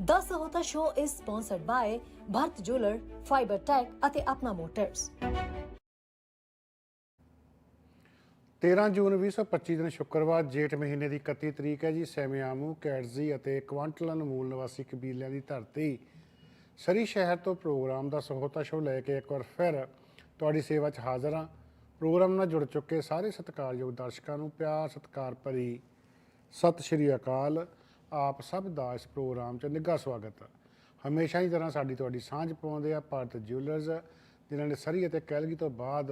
The Sahota Show is sponsored by Bharat Jeweler, Fiber Tech ਅਤੇ Apna motors 13 ਜੂਨ 2025 ਦਿਨ ਸ਼ੁੱਕਰਵਾਰ ਜੇਠ ਮਹੀਨੇ ਦੀ 31 ਤਰੀਕ ਹੈ ਜੀ ਸੈਮਿਆਮੂ ਕੈਟਜ਼ੀ ਅਤੇ ਕੁਆਂਟਲਨ ਮੂਲ ਨਿਵਾਸੀ ਕਬੀਲਿਆਂ ਦੀ ਧਰਤੀ। ਸਰੀ ਸ਼ਹਿਰ ਤੋਂ ਪ੍ਰੋਗਰਾਮ ਦਾ ਸਹੋਤਾ ਸ਼ੋਅ ਲੈ ਕੇ ਇੱਕ ਵਾਰ ਫਿਰ ਤੁਹਾਡੀ ਸੇਵਾ 'ਚ ਹਾਜ਼ਰ ਹਾਂ। ਪ੍ਰੋਗਰਾਮ ਨਾਲ ਜੁੜ ਚੁੱਕੇ ਸਾਰੇ ਸਤਿਕਾਰਯੋਗ ਦਰਸ਼ਕਾਂ ਨੂੰ ਪਿਆਰ ਸਤਿਕਾਰ ਭਰੀ ਸਤਿ ਸ਼੍ਰੀ ਅਕਾਲ। ਆਪ ਸਭ ਦਾ ਇਸ ਪ੍ਰੋਗਰਾਮ 'ਚ ਨਿੱਘਾ ਸਵਾਗਤ ਹੈ। ਹਮੇਸ਼ਾ ਹੀ ਤਰ੍ਹਾਂ ਸਾਡੀ ਤੁਹਾਡੀ ਸਾਂਝ ਪਾਉਂਦੇ ਆ ਭਾਰਤ ਜਿਊਲਰਸ ਜਿਨ੍ਹਾਂ ਨੇ ਸਰੀ ਅਤੇ ਕੈਲਗੀ ਤੋਂ ਬਾਅਦ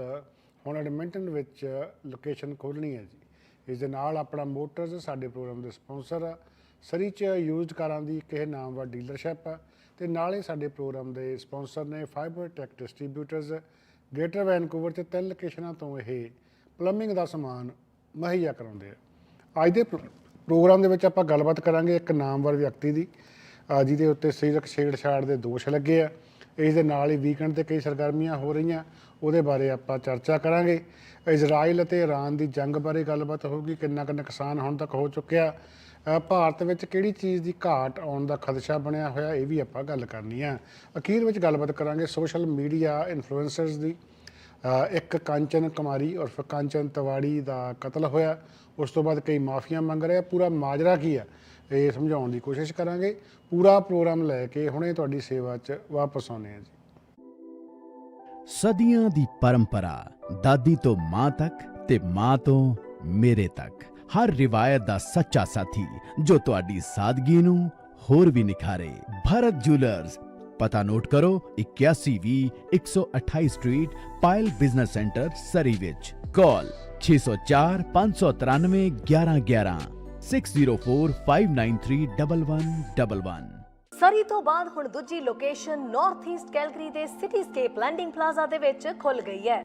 ਹੁਣ ਐਡਮਿੰਟਨ ਵਿੱਚ ਲੋਕੇਸ਼ਨ ਖੋਲਣੀ ਹੈ ਜੀ। ਇਸ ਦੇ ਨਾਲ ਆਪਣਾ ਮੋਟਰਸ ਸਾਡੇ ਪ੍ਰੋਗਰਾਮ ਦੇ ਸਪਾਂਸਰ ਆ ਸਰੀ 'ਚ ਯੂਜ਼ਡ ਕਾਰਾਂ ਦੀ ਕਿਸੇ ਨਾਮਵਰ ਡੀਲਰਸ਼ਿਪ ਆ ਤੇ ਨਾਲੇ ਸਾਡੇ ਪ੍ਰੋਗਰਾਮ ਦੇ ਸਪਾਂਸਰ ਨੇ Fiber Tech distributors Greater Vancouver 'ਚ ਤਿੰਨ ਲੋਕੇਸ਼ਨਾਂ ਤੋਂ ਇਹ ਪਲੰਬਿੰਗ ਦਾ ਸਮਾਨ ਮੁਹੱਈਆ ਕਰਾਉਂਦੇ ਆ। ਅੱਜ ਦੇ ਪ੍ਰੋ- ਪ੍ਰੋਗਰਾਮ ਦੇ ਵਿੱਚ ਆਪਾਂ ਗੱਲਬਾਤ ਕਰਾਂਗੇ ਇੱਕ ਨਾਮਵਰ ਵਿਅਕਤੀ ਦੀ ਜਿਹਦੇ ਉੱਤੇ ਸਰੀਰਕ ਛੇੜਛਾੜ ਦੇ ਦੋਸ਼ ਲੱਗੇ ਆ। ਇਸ ਦੇ ਨਾਲ ਹੀ ਵੀਕਐਂਡ ਤੇ ਕਈ ਸਰਗਰਮੀਆਂ ਹੋ ਰਹੀਆਂ, ਉਹਦੇ ਬਾਰੇ ਆਪਾਂ ਚਰਚਾ ਕਰਾਂਗੇ। ਇਜ਼ਰਾਈਲ ਅਤੇ ਈਰਾਨ ਦੀ ਜੰਗ ਬਾਰੇ ਗੱਲਬਾਤ ਹੋਊਗੀ, ਕਿੰਨਾ ਕੁ ਨੁਕਸਾਨ ਹੁਣ ਤੱਕ ਹੋ ਚੁੱਕਿਆ। ਭਾਰਤ ਵਿੱਚ ਕਿਹੜੀ ਚੀਜ਼ ਦੀ ਘਾਟ ਆਉਣ ਦਾ ਖਦਸ਼ਾ ਬਣਿਆ ਹੋਇਆ, ਇਹ ਵੀ ਆਪਾਂ ਗੱਲ ਕਰਨੀ ਆ। ਅਖੀਰ ਵਿੱਚ ਗੱਲਬਾਤ ਕਰਾਂਗੇ ਸੋਸ਼ਲ ਮੀਡੀਆ ਇਨਫਲੂਐਂਸਰਸ ਦੀ। ਇੱਕ ਕਾਂਚਨ ਕੁਮਾਰੀ ਉਰਫ ਕਾਂਚਨ ਤਵਾੜੀ ਦਾ ਕਤਲ ਹੋਇਆ। ਉਸ ਤੋਂ ਬਾਅਦ ਕਈ ਮਾਫੀਆਂ ਮੰਗ ਰਹੇ, ਪੂਰਾ ਮਾਜਰਾ ਕੀ ਆ? ਇਹ ਸਮਝਾਉਣ ਦੀ ਕੋਸ਼ਿਸ਼ ਕਰਾਂਗੇ। ਪੂਰਾ ਪ੍ਰੋਗਰਾਮ ਲੈ ਕੇ ਹੁਣੇ ਤੁਹਾਡੀ ਸੇਵਾ 'ਚ ਵਾਪਸ ਆਉਨੇ ਆ ਜੀ। ਸਦੀਆਂ ਦੀ ਪਰੰਪਰਾ, ਦਾਦੀ ਤੋਂ ਮਾਂ ਤੱਕ ਤੇ ਮਾਂ ਤੋਂ ਮੇਰੇ ਤੱਕ। ਹਰ ਰਿਵਾਇਤ ਦਾ ਸੱਚਾ ਸਾਥੀ ਜੋ ਤੁਹਾਡੀ ਸਾਦਗੀ ਨੂੰ ਹੋਰ ਵੀ ਨਿਖਾਰੇ। ਭਰਤ ਜੁਐਲਰਸ ਪਤਾ ਨੋਟ ਕਰੋ 8120 128 street Payal business centre Surrey ਵਿੱਚ ਕਾਲ 604 593 1111 6045931111 ਸਰੀ ਤੋਂ ਬਾਅਦ ਹੁਣ ਦੂਜੀ ਲੋਕੇਸ਼ਨ ਨਾਰਥ ਈਸਟ ਕੈਲਗਰੀ ਦੇ ਸਿਟੀਸਕੇਪ ਲੈਂਡਿੰਗ ਪਲਾਜ਼ਾ ਦੇ ਵਿੱਚ ਖੁੱਲ ਗਈ ਹੈ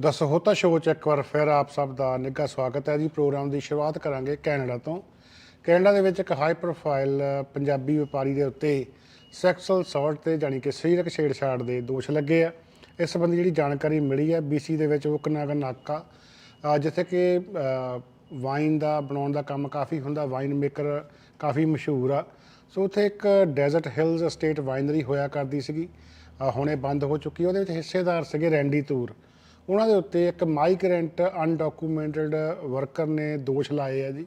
ਦਾ ਸਹੋਤਾ ਸ਼ੋਅ 'ਚ ਇੱਕ ਵਾਰ ਫਿਰ ਆਪ ਸਭ ਦਾ ਨਿੱਘਾ ਸਵਾਗਤ ਹੈ ਜੀ। ਪ੍ਰੋਗਰਾਮ ਦੀ ਸ਼ੁਰੂਆਤ ਕਰਾਂਗੇ ਕੈਨੇਡਾ ਤੋਂ। ਕੈਨੇਡਾ ਦੇ ਵਿੱਚ ਇੱਕ ਹਾਈ ਪ੍ਰੋਫਾਈਲ ਪੰਜਾਬੀ ਵਪਾਰੀ ਦੇ ਉੱਤੇ ਸੈਕਸੁਅਲ ਅਸੌਲਟ ਤੇ ਜਾਣੀ ਕਿ ਸਰੀਰਕ ਛੇੜਛਾੜ ਦੇ ਦੋਸ਼ ਲੱਗੇ ਆ। ਇਸ ਸੰਬੰਧੀ ਜਿਹੜੀ ਜਾਣਕਾਰੀ ਮਿਲੀ ਹੈ BC ਦੇ ਵਿੱਚ ਉਕਨਾਗਾ ਨਾਕਾ ਜਿੱਥੇ ਕਿ ਵਾਈਨ ਦਾ ਬਣਾਉਣ ਦਾ ਕੰਮ ਕਾਫੀ ਹੁੰਦਾ ਵਾਈਨ ਮੇਕਰ ਕਾਫੀ ਮਸ਼ਹੂਰ ਆ। ਸੋ ਉੱਥੇ ਇੱਕ ਡੈਜ਼ਰਟ ਹਿਲਜ਼ ਸਟੇਟ ਵਾਈਨਰੀ ਹੋਇਆ ਕਰਦੀ ਸੀਗੀ। ਹੁਣੇ ਬੰਦ ਹੋ ਚੁੱਕੀ ਉਹਦੇ ਵਿੱਚ ਹਿੱਸੇਦਾਰ ਸੀਗੇ ਰੈਂਡੀ ਤੂਰ ਉਹਨਾਂ ਦੇ ਉੱਤੇ ਇੱਕ ਮਾਈਗ੍ਰੈਂਟ ਅਨਡਾਕੂਮੈਂਟਡ ਵਰਕਰ ਨੇ ਦੋਸ਼ ਲਾਏ ਆ ਜੀ।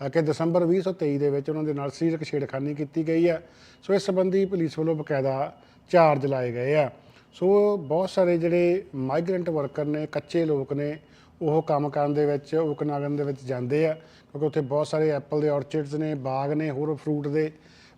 ਕਿ ਦਸੰਬਰ 2023 ਦੇ ਵਿੱਚ ਉਹਨਾਂ ਦੇ ਨਾਲ ਸਰੀਰਕ ਛੇੜਖਾਨੀ ਕੀਤੀ ਗਈ ਹੈ ਸੋ ਇਸ ਸੰਬੰਧੀ ਪੁਲਿਸ ਵੱਲੋਂ ਬਕਾਇਦਾ ਚਾਰਜ ਲਾਏ ਗਏ ਆ। ਸੋ ਬਹੁਤ ਸਾਰੇ ਜਿਹੜੇ ਮਾਈਗ੍ਰੈਂਟ ਵਰਕਰ ਨੇ, ਕੱਚੇ ਲੋਕ ਨੇ, ਉਹ ਕੰਮ ਕਰਨ ਦੇ ਵਿੱਚ ਉਕਨਾਗਨ ਦੇ ਵਿੱਚ ਜਾਂਦੇ ਆ। ਕਿਉਂਕਿ ਉੱਥੇ ਬਹੁਤ ਸਾਰੇ ਐਪਲ ਦੇ ਔਰਚਰਡਸ ਨੇ, ਬਾਗ ਨੇ, ਹੋਰ ਫਰੂਟ ਦੇ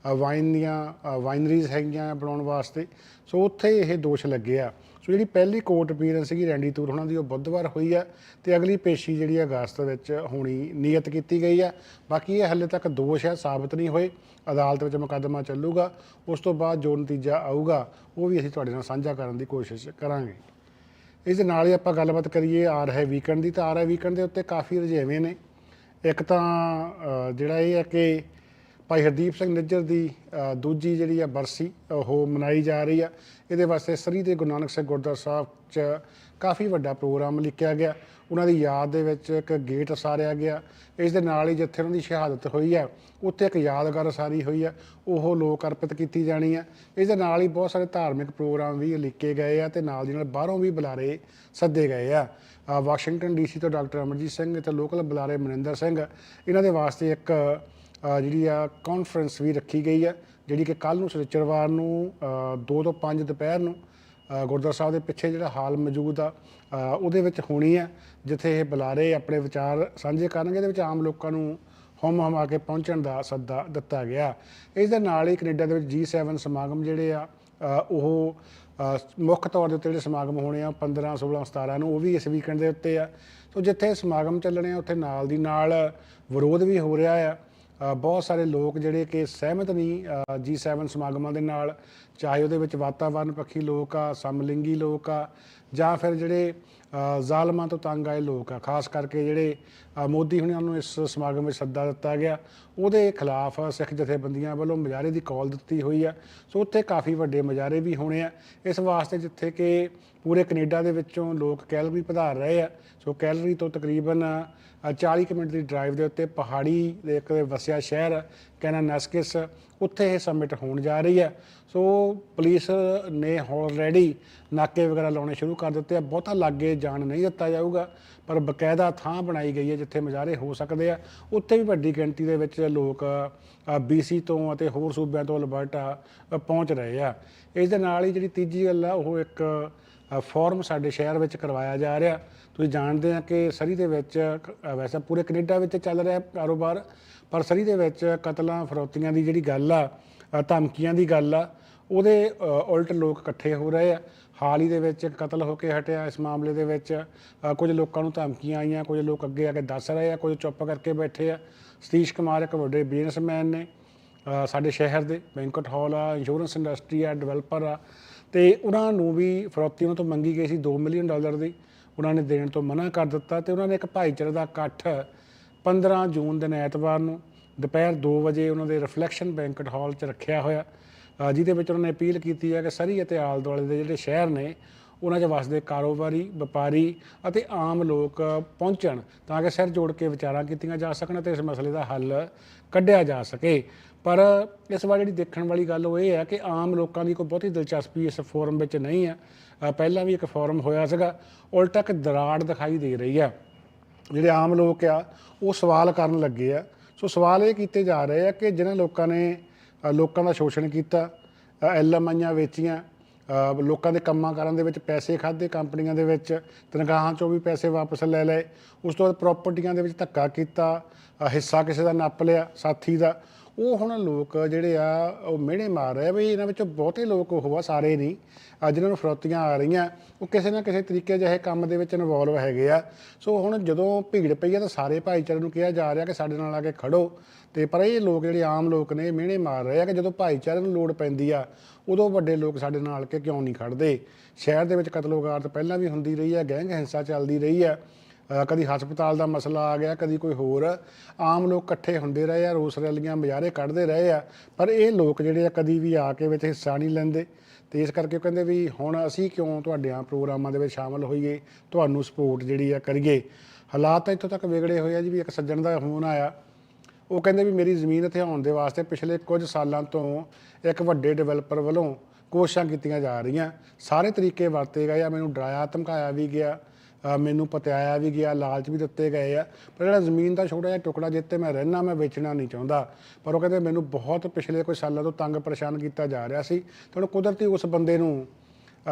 ਵਾਈਨ ਦੀਆਂ ਵਾਈਨਰੀਜ਼ ਹੈਗੀਆਂ ਬਣਾਉਣ ਵਾਸਤੇ। ਸੋ ਉੱਥੇ ਇਹ ਦੋਸ਼ ਲੱਗੇ ਆ। ਸੋ ਜਿਹੜੀ ਪਹਿਲੀ ਕੋਰਟ ਅਪੀਅਰੈਂਸ ਸੀਗੀ ਰੈਂਡੀ ਤੂਰ ਉਹਨਾਂ ਦੀ, ਉਹ ਬੁੱਧਵਾਰ ਹੋਈ ਆ ਤੇ ਅਗਲੀ ਪੇਸ਼ੀ ਜਿਹੜੀ ਆ ਅਗਸਤ ਵਿੱਚ ਹੋਣੀ ਨਿਯਤ ਕੀਤੀ ਗਈ ਆ। ਬਾਕੀ ਇਹ ਹੱਲੇ ਤੱਕ ਦੋਸ਼ ਹੈ ਸਾਬਤ ਨਹੀਂ ਹੋਏ। ਅਦਾਲਤ ਵਿੱਚ ਮੁਕੱਦਮਾ ਚੱਲੂਗਾ, ਉਸ ਤੋਂ ਬਾਅਦ ਜੋ ਨਤੀਜਾ ਆਊਗਾ, ਉਹ ਵੀ ਅਸੀਂ ਤੁਹਾਡੇ ਨਾਲ ਸਾਂਝਾ ਕਰਨ ਦੀ ਕੋਸ਼ਿਸ਼ ਕਰਾਂਗੇ। ਇਸ ਦੇ ਨਾਲ ਹੀ ਆਪਾਂ ਗੱਲਬਾਤ ਕਰੀਏ ਆ ਰਿਹਾ ਵੀਕਐਂਡ ਦੀ। ਤਾਂ ਆ ਰਿਹਾ ਵੀਕਐਂਡ ਦੇ ਉੱਤੇ ਕਾਫੀ ਰੁਝੇਵੇਂ ਨੇ। ਇੱਕ ਤਾਂ ਜਿਹੜਾ ਇਹ ਹੈ ਕਿ ਭਾਈ ਹਰਦੀਪ ਸਿੰਘ ਨਿੱਜਰ ਦੀ ਦੂਜੀ ਜਿਹੜੀ ਆ ਬਰਸੀ ਉਹ ਮਨਾਈ ਜਾ ਰਹੀ ਆ। ਇਹਦੇ ਵਾਸਤੇ ਸ੍ਰੀ ਦੇ ਗੁਰੂ ਨਾਨਕ ਸਿੰਘ ਗੁਰਦੁਆਰਾ ਸਾਹਿਬ 'ਚ ਕਾਫੀ ਵੱਡਾ ਪ੍ਰੋਗਰਾਮ ਲਿਖਿਆ ਗਿਆ। ਉਹਨਾਂ ਦੀ ਯਾਦ ਦੇ ਵਿੱਚ ਇੱਕ ਗੇਟ ਉਸਾਰਿਆ ਗਿਆ। ਇਸ ਦੇ ਨਾਲ ਹੀ ਜਿੱਥੇ ਉਹਨਾਂ ਦੀ ਸ਼ਹਾਦਤ ਹੋਈ ਆ ਉੱਥੇ ਇੱਕ ਯਾਦਗਾਰ ਉਸਾਰੀ ਹੋਈ ਆ। ਉਹ ਲੋਕ ਅਰਪਿਤ ਕੀਤੀ ਜਾਣੀ ਆ। ਇਸ ਦੇ ਨਾਲ ਹੀ ਬਹੁਤ ਸਾਰੇ ਧਾਰਮਿਕ ਪ੍ਰੋਗਰਾਮ ਵੀ ਲਿਖੇ ਗਏ ਆ ਤੇ ਨਾਲ ਦੀ ਨਾਲ ਬਾਹਰੋਂ ਵੀ ਬੁਲਾਰੇ ਸੱਦੇ ਗਏ ਆ। ਅ, ਵਾਸ਼ਿੰਗਟਨ ਡੀਸੀ ਤੋਂ ਡਾਕਟਰ ਅਮਰਜੀਤ ਸਿੰਘ ਤੇ ਲੋਕਲ ਬੁਲਾਰੇ ਮਨਿੰਦਰ ਸਿੰਘ। ਇਹਨਾਂ ਦੇ ਵਾਸਤੇ ਇੱਕ ਜਿਹੜੀ ਆ ਕਾਨਫਰੰਸ ਵੀ ਰੱਖੀ ਗਈ ਆ, ਜਿਹੜੀ ਕਿ ਕੱਲ ਨੂੰ ਸ਼ਨੀਚਰਵਾਰ ਨੂੰ 2 ਤੋਂ 5 ਦੁਪਹਿਰ ਨੂੰ ਗੁਰਦੁਆਰਾ ਸਾਹਿਬ ਦੇ ਪਿੱਛੇ ਜਿਹੜਾ ਹਾਲ ਮੌਜੂਦ ਆ ਉਹਦੇ ਵਿੱਚ ਹੋਣੀ ਆ, ਜਿੱਥੇ ਇਹ ਬੁਲਾਰੇ ਆਪਣੇ ਵਿਚਾਰ ਸਾਂਝੇ ਕਰਨਗੇ, ਇਹਦੇ ਵਿੱਚ ਆਮ ਲੋਕਾਂ ਨੂੰ ਹਮ ਹਮਾ ਕੇ ਪਹੁੰਚਣ ਦਾ ਸੱਦਾ ਦਿੱਤਾ ਗਿਆ। ਇਸ ਦੇ ਨਾਲ ਹੀ ਕੈਨੇਡਾ ਦੇ ਵਿੱਚ G7 ਸਮਾਗਮ ਜਿਹੜੇ ਆ ਉਹ ਮੁੱਖ ਤੌਰ ਦੇ ਉੱਤੇ ਜਿਹੜੇ ਸਮਾਗਮ ਹੋਣੇ ਆ 15 16 17 ਨੂੰ, ਉਹ ਵੀ ਇਸ ਵੀਕਐਂਡ ਦੇ ਉੱਤੇ ਆ। ਸੋ ਜਿੱਥੇ ਸਮਾਗਮ ਚੱਲਣੇ ਆ, ਉੱਥੇ ਨਾਲ ਦੀ ਨਾਲ ਵਿਰੋਧ ਵੀ ਹੋ ਰਿਹਾ ਆ ਬਹੁਤ ਸਾਰੇ ਲੋਕ ਜਿਹੜੇ ਕਿ ਸਹਿਮਤ ਨਹੀਂ ਅ, G7 ਸਮਾਗਮਾਂ ਦੇ ਨਾਲ ਚਾਹੇ ਉਹਦੇ ਵਿੱਚ ਵਾਤਾਵਰਣ ਪੱਖੀ ਲੋਕ ਆ ਸਮਲਿੰਗੀ ਲੋਕ ਆ ਜਾਂ ਫਿਰ ਜਿਹੜੇ ਜ਼ਾਲਮਾਂ ਤੋਂ ਤੰਗ ਆਏ ਲੋਕ ਆ ਖਾਸ ਕਰਕੇ ਜਿਹੜੇ ਅ, ਮੋਦੀ ਹੁਣਾਂ ਨੂੰ ਇਸ ਸਮਾਗਮ ਵਿੱਚ ਸੱਦਾ ਦਿੱਤਾ ਗਿਆ ਉਹਦੇ ਖਿਲਾਫ ਸਿੱਖ ਜਥੇਬੰਦੀਆਂ ਵੱਲੋਂ ਮੁਜ਼ਾਹਰੇ ਦੀ ਕਾਲ ਦਿੱਤੀ ਹੋਈ ਆ। ਸੋ ਉੱਥੇ ਕਾਫੀ ਵੱਡੇ ਮੁਜ਼ਾਹਰੇ ਵੀ ਹੋਣੇ ਆ। ਇਸ ਵਾਸਤੇ ਜਿੱਥੇ ਕਿ ਪੂਰੇ ਕੈਨੇਡਾ ਦੇ ਵਿੱਚੋਂ ਲੋਕ ਕੈਲਰੀ ਵਧਾਰ ਰਹੇ ਆ। ਸੋ ਕੈਲਰੀ ਤੋਂ ਤਕਰੀਬਨ 40 ਕੁ ਮਿੰਟ ਦੀ ਡਰਾਈਵ ਦੇ ਉੱਤੇ ਪਹਾੜੀ ਦੇ ਇੱਕ ਵਸਿਆ ਸ਼ਹਿਰ ਕੈਨਾ ਨਸਕਿਸ ਉੱਥੇ ਇਹ ਸਬਮਿਟ ਹੋਣ ਜਾ ਰਹੀ ਹੈ। ਸੋ ਪੁਲਿਸ ਨੇ ਆਲਰੇਡੀ ਨਾਕੇ ਵਗੈਰਾ ਲਾਉਣੇ ਸ਼ੁਰੂ ਕਰ ਦਿੱਤੇ ਆ। ਬਹੁਤਾ ਲਾਗੇ ਜਾਣ ਨਹੀਂ ਦਿੱਤਾ ਜਾਊਗਾ ਪਰ ਬਕਾਇਦਾ ਥਾਂ ਬਣਾਈ ਗਈ ਹੈ ਜਿੱਥੇ ਮੁਜ਼ਾਹਰੇ ਹੋ ਸਕਦੇ ਆ। ਉੱਥੇ ਵੀ ਵੱਡੀ ਗਿਣਤੀ ਦੇ ਵਿੱਚ ਲੋਕ ਬੀਸੀ ਤੋਂ ਅਤੇ ਹੋਰ ਸੂਬਿਆਂ ਤੋਂ ਅਲਬਰਟਾ ਅ, ਪਹੁੰਚ ਰਹੇ ਆ। ਇਸ ਦੇ ਨਾਲ ਹੀ ਜਿਹੜੀ ਤੀਜੀ ਗੱਲ ਆ ਉਹ ਇੱਕ ਫੋਰਮ ਸਾਡੇ ਸ਼ਹਿਰ ਵਿੱਚ ਕਰਵਾਇਆ ਜਾ ਰਿਹਾ। ਤੁਸੀਂ ਜਾਣਦੇ ਆ ਕਿ ਸਰੀ ਦੇ ਵਿੱਚ ਅ, ਵੈਸੇ ਪੂਰੇ ਕੈਨੇਡਾ ਵਿੱਚ ਚੱਲ ਰਿਹਾ ਕਾਰੋਬਾਰ ਪਰ ਸਰੀ ਦੇ ਵਿੱਚ ਕਤਲਾਂ ਫਰੋਤੀਆਂ ਦੀ ਜਿਹੜੀ ਗੱਲ ਆ ਧਮਕੀਆਂ ਦੀ ਗੱਲ ਆ ਉਹਦੇ ਉਲਟ ਲੋਕ ਇਕੱਠੇ ਹੋ ਰਹੇ ਆ। ਹਾਲ ਹੀ ਦੇ ਵਿੱਚ ਕਤਲ ਹੋ ਕੇ ਹਟਿਆ ਇਸ ਮਾਮਲੇ ਦੇ ਵਿੱਚ। ਕੁਝ ਲੋਕਾਂ ਨੂੰ ਧਮਕੀਆਂ ਆਈਆਂ ਕੁਝ ਲੋਕ ਅੱਗੇ ਆ ਕੇ ਦੱਸ ਰਹੇ ਆ ਕੁਝ ਚੁੱਪ ਕਰਕੇ ਬੈਠੇ ਆ। ਸਤੀਸ਼ ਕੁਮਾਰ ਇੱਕ ਵੱਡੇ ਬਿਜ਼ਨਸਮੈਨ ਨੇ ਸਾਡੇ ਸ਼ਹਿਰ ਦੇ ਬੈਂਕਟ ਹਾਲ ਆ ਇੰਸ਼ੋਰੈਂਸ ਇੰਡਸਟਰੀ ਆ ਡਿਵੈਲਪਰ ਆ। ਤੇ ਉਹਨਾਂ ਨੂੰ ਵੀ ਫਰੋਤੀ ਉਹਨਾਂ ਤੋਂ ਮੰਗੀ ਗਈ ਸੀ 2 ਮਿਲੀਅਨ ਡਾਲਰ ਦੀ। ਉਹਨਾਂ ਨੇ ਦੇਣ ਤੋਂ ਮਨਾ ਕਰ ਦਿੱਤਾ ਤੇ ਉਹਨਾਂ ਨੇ ਇੱਕ ਭਾਈਚਾਰੇ ਦਾ ਇਕੱਠ 15 ਜੂਨ ਦਿਨ ਐਤਵਾਰ ਨੂੰ ਦੁਪਹਿਰ 2 ਵਜੇ ਉਹਨਾਂ ਦੇ ਰਿਫਲੈਕਸ਼ਨ ਬੈਂਕਟ ਹਾਲ 'ਚ ਰੱਖਿਆ ਹੋਇਆ ਜਿਹਦੇ ਵਿੱਚ ਉਹਨਾਂ ਨੇ ਅਪੀਲ ਕੀਤੀ ਹੈ ਕਿ ਸਰੀ ਅਤੇ ਆਲ ਦੁਆਲੇ ਦੇ ਜਿਹੜੇ ਸ਼ਹਿਰ ਨੇ, ਉਹਨਾਂ 'ਚ ਵਸਦੇ ਕਾਰੋਬਾਰੀ, ਵਪਾਰੀ ਅਤੇ ਆਮ ਲੋਕ ਪਹੁੰਚਣ ਤਾਂ ਕਿ ਸਿਰ ਜੋੜ ਕੇ ਵਿਚਾਰਾਂ ਕੀਤੀਆਂ ਜਾ ਸਕਣ ਅਤੇ ਇਸ ਮਸਲੇ ਦਾ ਹੱਲ ਕੱਢਿਆ ਜਾ ਸਕੇ। ਪਰ ਇਸ ਵਾਰ ਜਿਹੜੀ ਦੇਖਣ ਵਾਲੀ ਗੱਲ ਉਹ ਇਹ ਹੈ ਕਿ ਆਮ ਲੋਕਾਂ ਦੀ ਕੋਈ ਬਹੁਤੀ ਦਿਲਚਸਪੀ ਇਸ ਫੋਰਮ ਵਿੱਚ ਨਹੀਂ ਹੈ। ਪਹਿਲਾਂ ਵੀ ਇੱਕ ਫੋਰਮ ਹੋਇਆ ਸੀਗਾ, ਉਲਟਾ ਇੱਕ ਦਰਾੜ ਦਿਖਾਈ ਦੇ ਰਹੀ ਹੈ। ਜਿਹੜੇ ਆਮ ਲੋਕ ਆ, ਉਹ ਸਵਾਲ ਕਰਨ ਲੱਗੇ ਆ। ਸੋ ਸਵਾਲ ਇਹ ਕੀਤੇ ਜਾ ਰਹੇ ਆ ਕਿ ਜਿਨ੍ਹਾਂ ਲੋਕਾਂ ਨੇ ਲੋਕਾਂ ਦਾ ਸ਼ੋਸ਼ਣ ਕੀਤਾ ਐਲਐਮਆਈਆਂ ਵੇਚੀਆਂ ਲੋਕਾਂ ਦੇ ਕੰਮਾਂ ਕਾਰਾਂ ਦੇ ਵਿੱਚ ਪੈਸੇ ਖਾਦੇ ਕੰਪਨੀਆਂ ਦੇ ਵਿੱਚ, ਤਨਖਾਹਾਂ ਚੋਂ ਵੀ ਪੈਸੇ ਵਾਪਸ ਲੈ ਲਏ, ਉਸ ਤੋਂ ਬਾਅਦ ਪ੍ਰਾਪਰਟੀਆਂ ਦੇ ਵਿੱਚ ਧੱਕਾ ਕੀਤਾ ਹਿੱਸਾ ਕਿਸੇ ਦਾ ਨੱਪ ਲਿਆ, ਸਾਥੀ ਦਾ। ਉਹ ਹੁਣ ਲੋਕ ਜਿਹੜੇ ਆ, ਉਹ ਮਿਹਣੇ ਮਾਰ ਰਹੇ ਆ ਵੀ ਇਹਨਾਂ ਵਿੱਚੋਂ ਬਹੁਤੇ ਲੋਕ ਉਹ ਆ, ਸਾਰੇ ਨਹੀਂ। ਅੱਜ ਇਹਨਾਂ ਨੂੰ ਫਰੋਤੀਆਂ ਆ ਰਹੀਆਂ। ਉਹ ਕਿਸੇ ਨਾ ਕਿਸੇ ਤਰੀਕੇ ਜਿਹੇ ਕੰਮ ਦੇ ਵਿੱਚ ਇਨਵੋਲਵ ਹੈਗੇ ਆ। ਸੋ ਹੁਣ ਜਦੋਂ ਭੀੜ ਪਈ ਆ ਤਾਂ ਸਾਰੇ ਭਾਈਚਾਰੇ ਨੂੰ ਕਿਹਾ ਜਾ ਰਿਹਾ ਕਿ ਸਾਡੇ ਨਾਲ ਆ ਕੇ ਖੜੋ। ਤੇ ਪਰ ਇਹ ਲੋਕ ਜਿਹੜੇ ਆਮ ਲੋਕ ਨੇ ਮਿਹਣੇ ਮਾਰ ਰਹੇ ਆ ਕਿ ਜਦੋਂ ਭਾਈਚਾਰੇ ਨੂੰ ਲੋੜ ਪੈਂਦੀ ਆ, ਉਦੋਂ ਵੱਡੇ ਲੋਕ ਸਾਡੇ ਨਾਲ ਕੇ ਕਿਉਂ ਨਹੀਂ ਖੜਦੇ? ਸ਼ਹਿਰ ਦੇ ਵਿੱਚ ਕਤਲੋਗਾਰ ਤਾਂ ਪਹਿਲਾਂ ਵੀ ਹੁੰਦੀ ਰਹੀ ਆ, ਗੈਂਗ ਹਿੰਸਾ ਚੱਲਦੀ ਰਹੀ ਆ। ਕਦੀ ਹਸਪਤਾਲ ਦਾ ਮਸਲਾ ਆ ਗਿਆ, ਕਦੀ ਕੋਈ ਹੋਰ। ਆਮ ਲੋਕ ਇਕੱਠੇ ਹੁੰਦੇ ਰਹੇ ਆ, ਰੋਸ ਰੈਲੀਆਂ, ਮੁਜ਼ਾਹਰੇ ਕੱਢਦੇ ਰਹੇ ਆ, ਪਰ ਇਹ ਲੋਕ ਜਿਹੜੇ ਆ ਕਦੀ ਵੀ ਆ ਕੇ ਵਿੱਚ ਹਿੱਸਾ ਨਹੀਂ ਲੈਂਦੇ। ਤੇ ਇਸ ਕਰਕੇ ਉਹ ਕਹਿੰਦੇ ਵੀ ਹੁਣ ਅਸੀਂ ਕਿਉਂ ਤੁਹਾਡਿਆਂ ਪ੍ਰੋਗਰਾਮਾਂ ਦੇ ਵਿੱਚ ਸ਼ਾਮਲ ਹੋਈਏ, ਤੁਹਾਨੂੰ ਸਪੋਰਟ ਜਿਹੜੀ ਆ ਕਰੀਏ। ਹਾਲਾਤ ਤਾਂ ਇੱਥੋਂ ਤੱਕ ਵਿਗੜੇ ਹੋਏ ਆ ਜੀ ਵੀ ਇੱਕ ਸੱਜਣ ਦਾ ਫੋਨ ਆਇਆ। ਉਹ ਕਹਿੰਦੇ ਵੀ ਮੇਰੀ ਜ਼ਮੀਨ ਇੱਥੇ ਆਉਣ ਦੇ ਵਾਸਤੇ ਪਿਛਲੇ ਕੁਝ ਸਾਲਾਂ ਤੋਂ ਇੱਕ ਵੱਡੇ ਡਿਵੈਲਪਰ ਵੱਲੋਂ ਕੋਸ਼ਿਸ਼ਾਂ ਕੀਤੀਆਂ ਜਾ ਰਹੀਆਂ। ਸਾਰੇ ਤਰੀਕੇ ਵਰਤੇ ਗਏ ਆ, ਮੈਨੂੰ ਡਰਾਇਆ, ਧਮਕਾਇਆ ਵੀ ਗਿਆ। ਮੈਨੂੰ ਪਤਿਆਇਆ ਵੀ ਗਿਆ ਲਾਲਚ ਵੀ ਦਿੱਤੇ ਗਏ ਆ। ਪਰ ਜਿਹੜਾ ਜ਼ਮੀਨ ਦਾ ਛੋਟਾ ਜਿਹਾ ਟੁਕੜਾ ਜਿੱਤੇ ਮੈਂ ਰਹਿਣਾ ਮੈਂ ਵੇਚਣਾ ਨਹੀਂ ਚਾਹੁੰਦਾ। ਪਰ ਉਹ ਕਹਿੰਦੇ ਮੈਨੂੰ ਬਹੁਤ ਪਿਛਲੇ ਕੁਝ ਸਾਲਾਂ ਤੋਂ ਤੰਗ ਪਰੇਸ਼ਾਨ ਕੀਤਾ ਜਾ ਰਿਹਾ ਸੀ। ਤੇ ਹੁਣ ਕੁਦਰਤੀ ਉਸ ਬੰਦੇ ਨੂੰ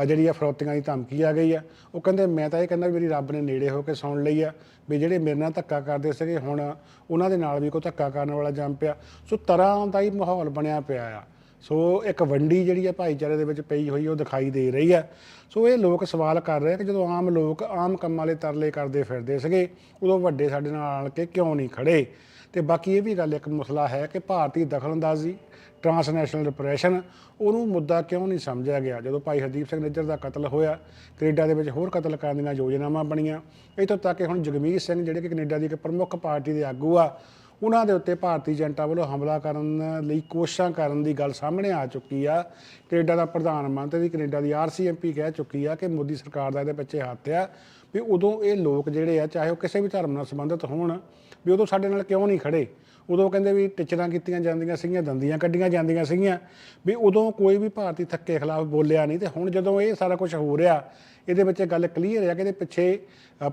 ਜਿਹੜੀ ਆ ਫਰੋਤੀਆਂ ਦੀ ਧਮਕੀ ਆ ਗਈ ਆ। ਉਹ ਕਹਿੰਦੇ, ਮੈਂ ਤਾਂ ਇਹ ਕਹਿੰਦਾ ਵੀ ਮੇਰੀ ਰੱਬ ਨੇ ਨੇੜੇ ਹੋ ਕੇ ਸੁਣ ਲਈ ਆ ਵੀ ਜਿਹੜੇ ਮੇਰੇ ਨਾਲ ਧੱਕਾ ਕਰਦੇ ਸੀਗੇ, ਹੁਣ ਉਹਨਾਂ ਦੇ ਨਾਲ ਵੀ ਕੋਈ ਧੱਕਾ ਕਰਨ ਵਾਲਾ ਜੰਮ ਪਿਆ। ਸੋ ਤਰ੍ਹਾਂ ਦਾ ਹੀ ਮਾਹੌਲ ਬਣਿਆ ਪਿਆ ਆ। ਸੋ ਇੱਕ ਵੰਡੀ ਜਿਹੜੀ ਹੈ ਭਾਈਚਾਰੇ ਦੇ ਵਿੱਚ ਪਈ ਹੋਈ ਉਹ ਦਿਖਾਈ ਦੇ ਰਹੀ ਹੈ। ਸੋ ਇਹ ਲੋਕ ਸਵਾਲ ਕਰ ਰਹੇ ਆ ਕਿ ਜਦੋਂ ਆਮ ਲੋਕ ਆਮ ਕੰਮਾਂ ਲਈ ਤਰਲੇ ਕਰਦੇ ਫਿਰਦੇ ਸੀਗੇ, ਉਦੋਂ ਵੱਡੇ ਸਾਡੇ ਨਾਲ ਆਣ ਕੇ ਕਿਉਂ ਨਹੀਂ ਖੜੇ? ਤੇ ਬਾਕੀ ਇਹ ਵੀ ਗੱਲ ਇੱਕ ਮਸਲਾ ਹੈ ਕਿ ਭਾਰਤੀ ਦਖਲਅੰਦਾਜ਼ੀ, ਟਰਾਂਸਨੈਸ਼ਨਲ ਡਿਪਰੈਸ਼ਨ ਉਹਨੂੰ ਮੁੱਦਾ ਕਿਉਂ ਨਹੀਂ ਸਮਝਿਆ ਗਿਆ? ਜਦੋਂ ਭਾਈ ਹਰਦੀਪ ਸਿੰਘ ਨਿੱਜਰ ਦਾ ਕਤਲ ਹੋਇਆ, ਕੈਨੇਡਾ ਦੇ ਵਿੱਚ ਹੋਰ ਕਤਲ ਕਰਨ ਦੀਆਂ ਯੋਜਨਾਵਾਂ ਬਣੀਆਂ, ਇੱਥੋਂ ਤੱਕ ਕਿ ਹੁਣ ਜਗਮੀਤ ਸਿੰਘ, ਜਿਹੜੇ ਕਿ ਕੈਨੇਡਾ ਦੀ ਇੱਕ ਪ੍ਰਮੁੱਖ ਪਾਰਟੀ ਦੇ ਆਗੂ ਆ ਉਹਨਾਂ ਦੇ ਉੱਤੇ ਭਾਰਤੀ ਜਨਤਾ ਵੱਲੋਂ ਹਮਲਾ ਕਰਨ ਲਈ ਕੋਸ਼ਿਸ਼ਾਂ ਕਰਨ ਦੀ ਗੱਲ ਸਾਹਮਣੇ ਆ ਚੁੱਕੀ ਆ। ਕੈਨੇਡਾ ਦਾ ਪ੍ਰਧਾਨ ਮੰਤਰੀ, ਕੈਨੇਡਾ ਦੀ ਆਰਸੀਐਮਪੀ ਕਹਿ ਚੁੱਕੀ ਆ ਕਿ ਮੋਦੀ ਸਰਕਾਰ ਦਾ ਇਹਦੇ ਪਿੱਛੇ ਹੱਥ ਆ ਵੀ ਉਦੋਂ ਇਹ ਲੋਕ ਜਿਹੜੇ ਆ, ਚਾਹੇ ਉਹ ਕਿਸੇ ਵੀ ਧਰਮ ਨਾਲ ਸੰਬੰਧਿਤ ਹੋਣ, ਵੀ ਉਦੋਂ ਸਾਡੇ ਨਾਲ ਕਿਉਂ ਨਹੀਂ ਖੜੇ? ਉਦੋਂ ਕਹਿੰਦੇ ਵੀ ਟਿਚਰਾਂ ਕੀਤੀਆਂ ਜਾਂਦੀਆਂ ਸੀਗੀਆਂ, ਦੰਦੀਆਂ ਕੱਢੀਆਂ ਜਾਂਦੀਆਂ ਸੀਗੀਆਂ। ਵੀ ਉਦੋਂ ਕੋਈ ਵੀ ਭਾਰਤੀ ਥੱਕੇ ਖਿਲਾਫ ਬੋਲਿਆ ਨਹੀਂ ਤੇ ਹੁਣ ਜਦੋਂ ਇਹ ਸਾਰਾ ਕੁਝ ਹੋ ਰਿਹਾ, ਇਹਦੇ ਵਿੱਚ ਇਹ ਗੱਲ ਕਲੀਅਰ ਹੈ ਕਿ ਇਹਦੇ ਪਿੱਛੇ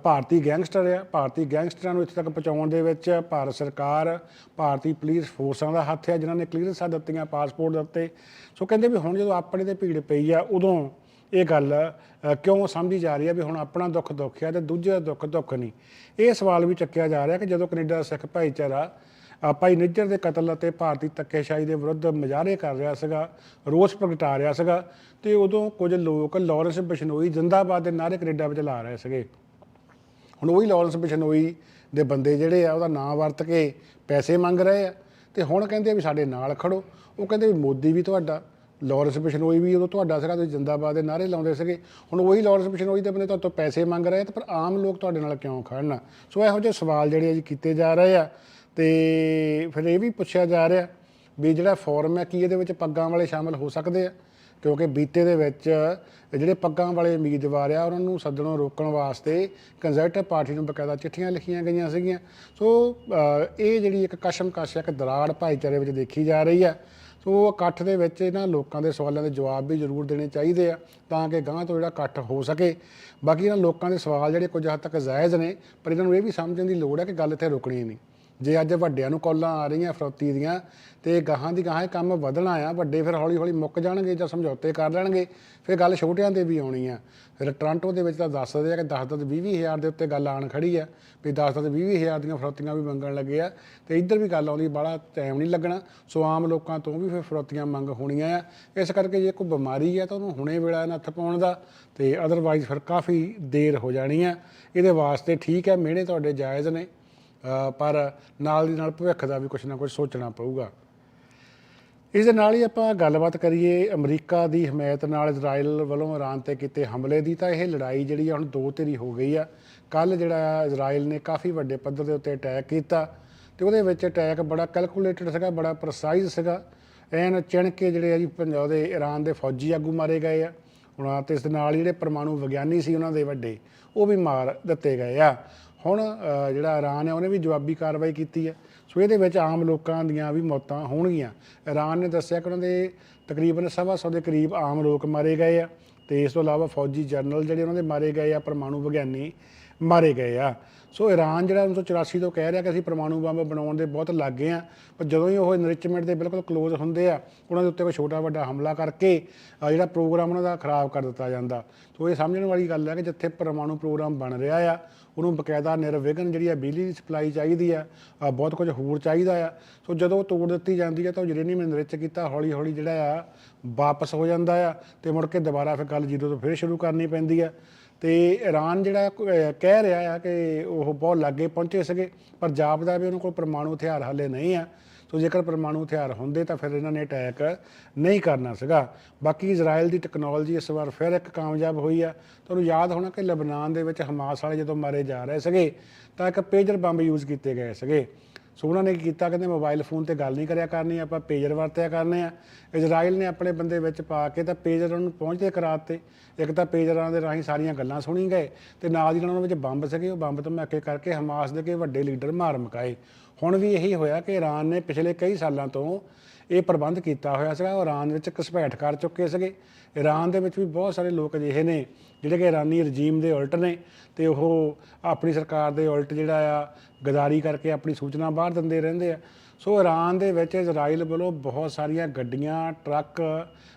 ਭਾਰਤੀ ਗੈਂਗਸਟਰ ਆ। ਭਾਰਤੀ ਗੈਂਗਸਟਰਾਂ ਨੂੰ ਇੱਥੇ ਤੱਕ ਪਹੁੰਚਾਉਣ ਦੇ ਵਿੱਚ ਭਾਰਤ ਸਰਕਾਰ, ਭਾਰਤੀ ਪੁਲਿਸ ਫੋਰਸਾਂ ਦਾ ਹੱਥ ਹੈ ਜਿਨ੍ਹਾਂ ਨੇ ਕਲੀਅਰੈਂਸਾਂ ਦਿੱਤੀਆਂ ਪਾਸਪੋਰਟ ਦੇ ਉੱਤੇ। ਸੋ ਕਹਿੰਦੇ ਵੀ ਹੁਣ ਜਦੋਂ ਆਪਣੇ ਤੇ ਭੀੜ ਪਈ ਆ, ਉਦੋਂ ਇਹ ਗੱਲ ਕਿਉਂ ਸਮਝੀ ਜਾ ਰਹੀ ਹੈ ਵੀ ਹੁਣ ਆਪਣਾ ਦੁੱਖ ਦੁੱਖ ਹੈ ਤੇ ਦੂਜੇ ਦਾ ਦੁੱਖ ਦੁੱਖ ਨਹੀਂ। ਇਹ ਸਵਾਲ ਵੀ ਚੱਕਿਆ ਜਾ ਰਿਹਾ ਕਿ ਜਦੋਂ ਕੈਨੇਡਾ ਦਾ ਸਿੱਖ ਭਾਈਚਾਰਾ ਭਾਈ ਨਿੱਜਰ ਦੇ ਕਤਲ ਅਤੇ ਭਾਰਤੀ ਧੱਕੇਸ਼ਾਹੀ ਦੇ ਵਿਰੁੱਧ ਮੁਜ਼ਾਹਰੇ ਕਰ ਰਿਹਾ ਸੀਗਾ, ਰੋਸ ਪ੍ਰਗਟਾ ਰਿਹਾ ਸੀਗਾ ਤੇ ਉਦੋਂ ਕੁਝ ਲੋਕ ਲਾਰੈਂਸ ਬਿਸ਼ਨੋਈ ਜਿੰਦਾਬਾਦ ਦੇ ਨਾਅਰੇ ਕੈਨੇਡਾ ਵਿੱਚ ਲਾ ਰਹੇ ਸੀਗੇ। ਹੁਣ ਉਹੀ ਲਾਰੈਂਸ ਬਿਸ਼ਨੋਈ ਦੇ ਬੰਦੇ ਜਿਹੜੇ ਆ, ਉਹਦਾ ਨਾਂ ਵਰਤ ਕੇ ਪੈਸੇ ਮੰਗ ਰਹੇ ਆ ਤੇ ਹੁਣ ਕਹਿੰਦੇ ਵੀ ਸਾਡੇ ਨਾਲ ਖੜੋ। ਉਹ ਕਹਿੰਦੇ ਵੀ ਮੋਦੀ ਵੀ ਤੁਹਾਡਾ, ਲਾਰੈਂਸ ਬਿਸ਼ਨੋਈ ਵੀ ਉਦੋਂ ਤੁਹਾਡਾ ਸੀਗਾ, ਤੁਸੀਂ ਜਿੰਦਾਬਾਦ ਦੇ ਨਾਅਰੇ ਲਾਉਂਦੇ ਸੀਗੇ। ਹੁਣ ਉਹੀ ਲਾਰੈਂਸ ਬਿਸ਼ਨੋਈ ਦੇ ਬੰਦੇ ਤੁਹਾਡੇ ਤੋਂ ਪੈਸੇ ਮੰਗ ਰਹੇ ਆ ਤੇ ਪਰ ਆਮ ਲੋਕ ਤੁਹਾਡੇ ਨਾਲ ਕਿਉਂ ਖੜਨ? ਸੋ ਇਹੋ ਜਿਹੇ ਸਵਾਲ ਜਿਹੜੇ ਆ ਕੀਤੇ ਜਾ ਰਹੇ ਆ। ਤੇ ਫਿਰ ਇਹ ਵੀ ਪੁੱਛਿਆ ਜਾ ਰਿਹਾ ਵੀ ਜਿਹੜਾ ਫੋਰਮ ਹੈ ਕੀ ਇਹਦੇ ਵਿੱਚ ਪੱਗਾਂ ਵਾਲੇ ਸ਼ਾਮਲ ਹੋ ਸਕਦੇ ਆ? ਕਿਉਂਕਿ ਬੀਤੇ ਦੇ ਵਿੱਚ ਜਿਹੜੇ ਪੱਗਾਂ ਵਾਲੇ ਉਮੀਦਵਾਰ ਆ, ਉਹਨਾਂ ਨੂੰ ਸੱਦਣੋਂ ਰੋਕਣ ਵਾਸਤੇ ਕੰਜ਼ਰਵੇਟਿਵ ਪਾਰਟੀ ਨੂੰ ਬਕਾਇਦਾ ਚਿੱਠੀਆਂ ਲਿਖੀਆਂ ਗਈਆਂ ਸੀਗੀਆਂ। ਸੋ ਇਹ ਜਿਹੜੀ ਇੱਕ ਕਸ਼ਮਕਸ਼ ਇੱਕ ਦਰਾੜ ਭਾਈਚਾਰੇ ਵਿੱਚ ਦੇਖੀ ਜਾ ਰਹੀ ਆ ਸੋ ਇਕੱਠ ਦੇ ਵਿੱਚ ਇਹਨਾਂ ਲੋਕਾਂ ਦੇ ਸਵਾਲਾਂ ਦੇ ਜਵਾਬ ਵੀ ਜ਼ਰੂਰ ਦੇਣੇ ਚਾਹੀਦੇ ਆ, ਤਾਂ ਕਿ ਗਾਂ ਤੋਂ ਜਿਹੜਾ ਇਕੱਠ ਹੋ ਸਕੇ। ਬਾਕੀ ਇਹਨਾਂ ਲੋਕਾਂ ਦੇ ਸਵਾਲ ਜਿਹੜੇ ਕੁਝ ਹੱਦ ਤੱਕ ਜਾਇਜ਼ ਨੇ, ਪਰ ਇਹਨਾਂ ਨੂੰ ਇਹ ਵੀ ਸਮਝਣ ਦੀ ਲੋੜ ਹੈ ਕਿ ਗੱਲ ਇੱਥੇ ਰੁਕਣੀ ਨਹੀਂ। ਜੇ ਅੱਜ ਵੱਡਿਆਂ ਨੂੰ ਕਾਲਾਂ ਆ ਰਹੀਆਂ, ਫਰੋਤੀ ਦੀਆਂ, ਤੇ ਗਾਹਾਂ ਦੀ ਗਾਹਾਂ ਇਹ ਕੰਮ ਵਧਣਾ ਆ, ਵੱਡੇ ਫਿਰ ਹੌਲੀ ਹੌਲੀ ਮੁੱਕ ਜਾਣਗੇ ਜਾਂ ਸਮਝੌਤੇ ਕਰ ਲੈਣਗੇ, ਫਿਰ ਗੱਲ ਛੋਟਿਆਂ ਤੇ ਵੀ ਆਉਣੀ ਆ। ਫਿਰ ਟੋਰਾਂਟੋ ਦੇ ਵਿੱਚ ਤਾਂ ਦੱਸਦੇ ਆ ਕਿ 10 10 20 ਹਜ਼ਾਰ ਦੇ ਉੱਤੇ ਗੱਲ ਆਣ ਖੜੀ ਆ, ਵੀ 10 10 20 ਹਜ਼ਾਰ ਦੀਆਂ ਫਰੋਤੀਆਂ ਵੀ ਮੰਗਣ ਲੱਗੇ ਆ, ਤੇ ਇੱਧਰ ਵੀ ਗੱਲ ਆਉਂਦੀ ਬੜਾ ਟਾਈਮ ਨਹੀਂ ਲੱਗਣਾ, ਸੋ ਆਮ ਲੋਕਾਂ ਤੋਂ ਵੀ ਫਿਰ ਫਰੋਤੀਆਂ ਮੰਗ ਹੋਣੀਆਂ ਆ। ਇਸ ਕਰਕੇ ਜੇ ਕੋਈ ਬਿਮਾਰੀ ਆ ਤਾਂ ਉਹਨੂੰ ਹੁਣੇ ਵੇਲਾ ਨੱਥ ਪਾਉਣ ਦਾ, ਤੇ ਅਦਰਵਾਈਜ਼ ਫਿਰ ਕਾਫੀ ਦੇਰ ਹੋ ਜਾਣੀ ਆ। ਇਹਦੇ ਵਾਸਤੇ ਠੀਕ ਹੈ ਮਿਹਣੇ ਤੁਹਾਡੇ ਜਾਇਜ਼ ਨੇ। ਪਰ ਨਾਲ ਦੀ ਨਾਲ ਭਵਿੱਖ ਦਾ ਵੀ ਕੁਝ ਨਾ ਕੁਝ ਸੋਚਣਾ ਪਊਗਾ। ਇਸ ਦੇ ਨਾਲ ਹੀ ਆਪਾਂ ਗੱਲਬਾਤ ਕਰੀਏ ਅਮਰੀਕਾ ਦੀ ਹਮਾਇਤ ਨਾਲ ਇਜ਼ਰਾਈਲ ਵੱਲੋਂ ਇਰਾਨ ਤੇ ਕੀਤੇ ਹਮਲੇ ਦੀ, ਤਾਂ ਇਹ ਲੜਾਈ ਜਿਹੜੀ ਆ ਹੁਣ ਦੋ ਧਿਰੀ ਹੋ ਗਈ ਆ। ਕੱਲ ਜਿਹੜਾ ਇਜ਼ਰਾਈਲ ਨੇ ਕਾਫੀ ਵੱਡੇ ਪੱਧਰ ਦੇ ਉੱਤੇ ਅਟੈਕ ਕੀਤਾ ਤੇ ਉਹਦੇ ਵਿੱਚ ਅਟੈਕ ਬੜਾ ਕੈਲਕੂਲੇਟਡ ਸੀਗਾ, ਬੜਾ ਪ੍ਰਸਾਈਜ਼ ਸੀਗਾ। ਐਨ ਚਿਣ ਕੇ ਜਿਹੜੇ ਆ ਜੀ ਪੰਜਾਬ ਦੇ ਈਰਾਨ ਦੇ ਫੌਜੀ ਆਗੂ ਮਾਰੇ ਗਏ ਆ। ਹੁਣ ਤੇ ਇਸ ਦੇ ਨਾਲ ਹੀ ਜਿਹੜੇ ਪਰਮਾਣੂ ਵਿਗਿਆਨੀ ਸੀ ਉਹਨਾਂ ਦੇ ਵੱਡੇ, ਉਹ ਵੀ ਮਾਰ ਦਿੱਤੇ ਗਏ ਆ। ਹੁਣ ਜਿਹੜਾ ਈਰਾਨ ਹੈ, ਉਹਨੇ ਵੀ ਜਵਾਬੀ ਕਾਰਵਾਈ ਕੀਤੀ ਹੈ। ਸੋ ਇਹਦੇ ਵਿੱਚ ਆਮ ਲੋਕਾਂ ਦੀਆਂ ਵੀ ਮੌਤਾਂ ਹੋਣਗੀਆਂ। ਈਰਾਨ ਨੇ ਦੱਸਿਆ ਕਿ ਉਹਨਾਂ ਦੇ ਤਕਰੀਬਨ ਸਵਾ ਸੌ ਦੇ ਕਰੀਬ ਆਮ ਲੋਕ ਮਾਰੇ ਗਏ ਆ ਤੇ ਇਸ ਤੋਂ ਇਲਾਵਾ ਫੌਜੀ ਜਨਰਲ ਜਿਹੜੇ ਉਹਨਾਂ ਦੇ ਮਾਰੇ ਗਏ ਆ, ਪਰਮਾਣੂ ਵਿਗਿਆਨੀ ਮਾਰੇ ਗਏ ਆ। ਸੋ ਈਰਾਨ ਜਿਹੜਾ 1984 ਤੋਂ ਕਹਿ ਰਿਹਾ ਕਿ ਅਸੀਂ ਪਰਮਾਣੂ ਬੰਬ ਬਣਾਉਣ ਦੇ ਬਹੁਤ ਲੱਗੇ ਆ, ਪਰ ਜਦੋਂ ਹੀ ਉਹ ਇਨਰਿਚਮੈਂਟ ਦੇ ਬਿਲਕੁਲ ਕਲੋਜ਼ ਹੁੰਦੇ ਆ, ਉਹਨਾਂ ਦੇ ਉੱਤੇ ਕੋਈ ਛੋਟਾ ਵੱਡਾ ਹਮਲਾ ਕਰਕੇ ਜਿਹੜਾ ਪ੍ਰੋਗਰਾਮ ਉਹਨਾਂ ਦਾ ਖਰਾਬ ਕਰ ਦਿੱਤਾ ਜਾਂਦਾ। ਸੋ ਇਹ ਸਮਝਣ ਵਾਲੀ ਗੱਲ ਹੈ ਕਿ ਜਿੱਥੇ ਪਰਮਾਣੂ ਪ੍ਰੋਗਰਾਮ ਬਣ ਰਿਹਾ ਆ ਉਹਨੂੰ ਬਕਾਇਦਾ ਨਿਰਵਿਘਨ ਜਿਹੜੀ ਆ ਬਿਜਲੀ ਦੀ ਸਪਲਾਈ ਚਾਹੀਦੀ ਆ ਬਹੁਤ ਕੁਝ ਹੋਰ ਚਾਹੀਦਾ ਆ। ਸੋ ਜਦੋਂ ਤੋੜ ਦਿੱਤੀ ਜਾਂਦੀ ਆ ਤਾਂ ਉਹ ਯੂਰੇਨੀਅਮ ਨਿਰਚ ਕੀਤਾ ਹੌਲੀ ਹੌਲੀ ਜਿਹੜਾ ਆ, ਵਾਪਸ ਹੋ ਜਾਂਦਾ ਆ ਤੇ ਮੁੜ ਕੇ ਦੁਬਾਰਾ ਫਿਰ ਗੱਲ ਜ਼ੀਰੋ ਤੋਂ ਫਿਰ ਸ਼ੁਰੂ ਕਰਨੀ ਪੈਂਦੀ ਆ। ਤੇ ਈਰਾਨ ਜਿਹੜਾ ਕਹਿ ਰਿਹਾ ਆ ਕਿ ਉਹ ਬਹੁਤ ਲਾਗੇ ਪਹੁੰਚੇ ਸੀਗੇ, ਪਰ ਜਾਪਦਾ ਵੀ ਉਹਨਾਂ ਕੋਲ ਪਰਮਾਣੂ ਹਥਿਆਰ ਹਾਲੇ ਨਹੀਂ ਆ। ਸੋ ਜੇਕਰ ਪਰਮਾਣੂ ਹਥਿਆਰ ਹੁੰਦੇ ਤਾਂ ਫਿਰ ਇਹਨਾਂ ਨੇ ਅਟੈਕ ਨਹੀਂ ਕਰਨਾ ਸੀਗਾ। ਬਾਕੀ ਇਜ਼ਰਾਈਲ ਦੀ ਟੈਕਨੋਲੋਜੀ ਇਸ ਵਾਰ ਫਿਰ ਇੱਕ ਕਾਮਯਾਬ ਹੋਈ ਆ। ਤੁਹਾਨੂੰ ਯਾਦ ਹੋਣਾ ਕਿ ਲਬਨਾਨ ਦੇ ਵਿੱਚ ਹਮਾਸ ਵਾਲੇ ਜਦੋਂ ਮਾਰੇ ਜਾ ਰਹੇ ਸੀਗੇ, ਤਾਂ ਇੱਕ ਪੇਜਰ ਬੰਬ ਯੂਜ਼ ਕੀਤੇ ਗਏ ਸੀਗੇ। ਸੋ ਉਹਨਾਂ ਨੇ ਕੀ ਕੀਤਾ? ਕਹਿੰਦੇ ਮੋਬਾਈਲ ਫੋਨ ਤੇ ਗੱਲ ਨਹੀਂ ਕਰਿਆ ਕਰਨੀ, ਆਪਾਂ ਪੇਜਰ ਵਰਤਿਆ ਕਰਨੇ ਆ। ਇਜ਼ਰਾਈਲ ਨੇ ਆਪਣੇ ਬੰਦੇ ਵਿੱਚ ਪਾ ਕੇ ਤਾਂ ਪੇਜਰ ਨੂੰ ਪਹੁੰਚਦੇ ਕਰਾਤੇ। ਇੱਕ ਤਾਂ ਪੇਜਰਾਂ ਦੇ ਰਾਹੀਂ ਸਾਰੀਆਂ ਗੱਲਾਂ ਸੁਣੀ ਗਏ ਤੇ ਨਾਲ ਦੀ ਉਹਨਾਂ ਵਿੱਚ ਬੰਬ ਸੀਗੇ। ਉਹ ਬੰਬ ਧਮਾਕੇ ਕਰਕੇ ਹਮਾਸ ਦੇ ਕੇ ਵੱਡੇ ਲੀਡਰ ਮਾਰ ਮਕਾਏ। ਹੁਣ ਵੀ ਇਹੀ ਹੋਇਆ ਕਿ ਇਰਾਨ ਨੇ ਪਿਛਲੇ ਕਈ ਸਾਲਾਂ ਤੋਂ ਇਹ ਪ੍ਰਬੰਧ ਕੀਤਾ ਹੋਇਆ ਸੀਗਾ, ਉਹ ਇਰਾਨ ਵਿੱਚ ਘਸਪੈਠ ਕਰ ਚੁੱਕੇ ਸੀਗੇ। ਇਰਾਨ ਦੇ ਵਿੱਚ ਵੀ ਬਹੁਤ ਸਾਰੇ ਲੋਕ ਅਜਿਹੇ ਨੇ, ਜਿਹੜੇ ਕਿ ਇਰਾਨੀ ਰਜੀਮ ਦੇ ਉਲਟ ਨੇ ਤੇ ਉਹ ਆਪਣੀ ਸਰਕਾਰ ਦੇ ਉਲਟ ਜਿਹੜਾ ਆ, ਗਦਾਰੀ ਕਰਕੇ ਆਪਣੀ ਸੂਚਨਾ ਬਾਹਰ ਦਿੰਦੇ ਰਹਿੰਦੇ ਆ। ਸੋ ਇਰਾਨ ਦੇ ਵਿੱਚ ਇਜ਼ਰਾਈਲ ਵੱਲੋਂ ਬਹੁਤ ਸਾਰੀਆਂ ਗੱਡੀਆਂ, ਟਰੱਕ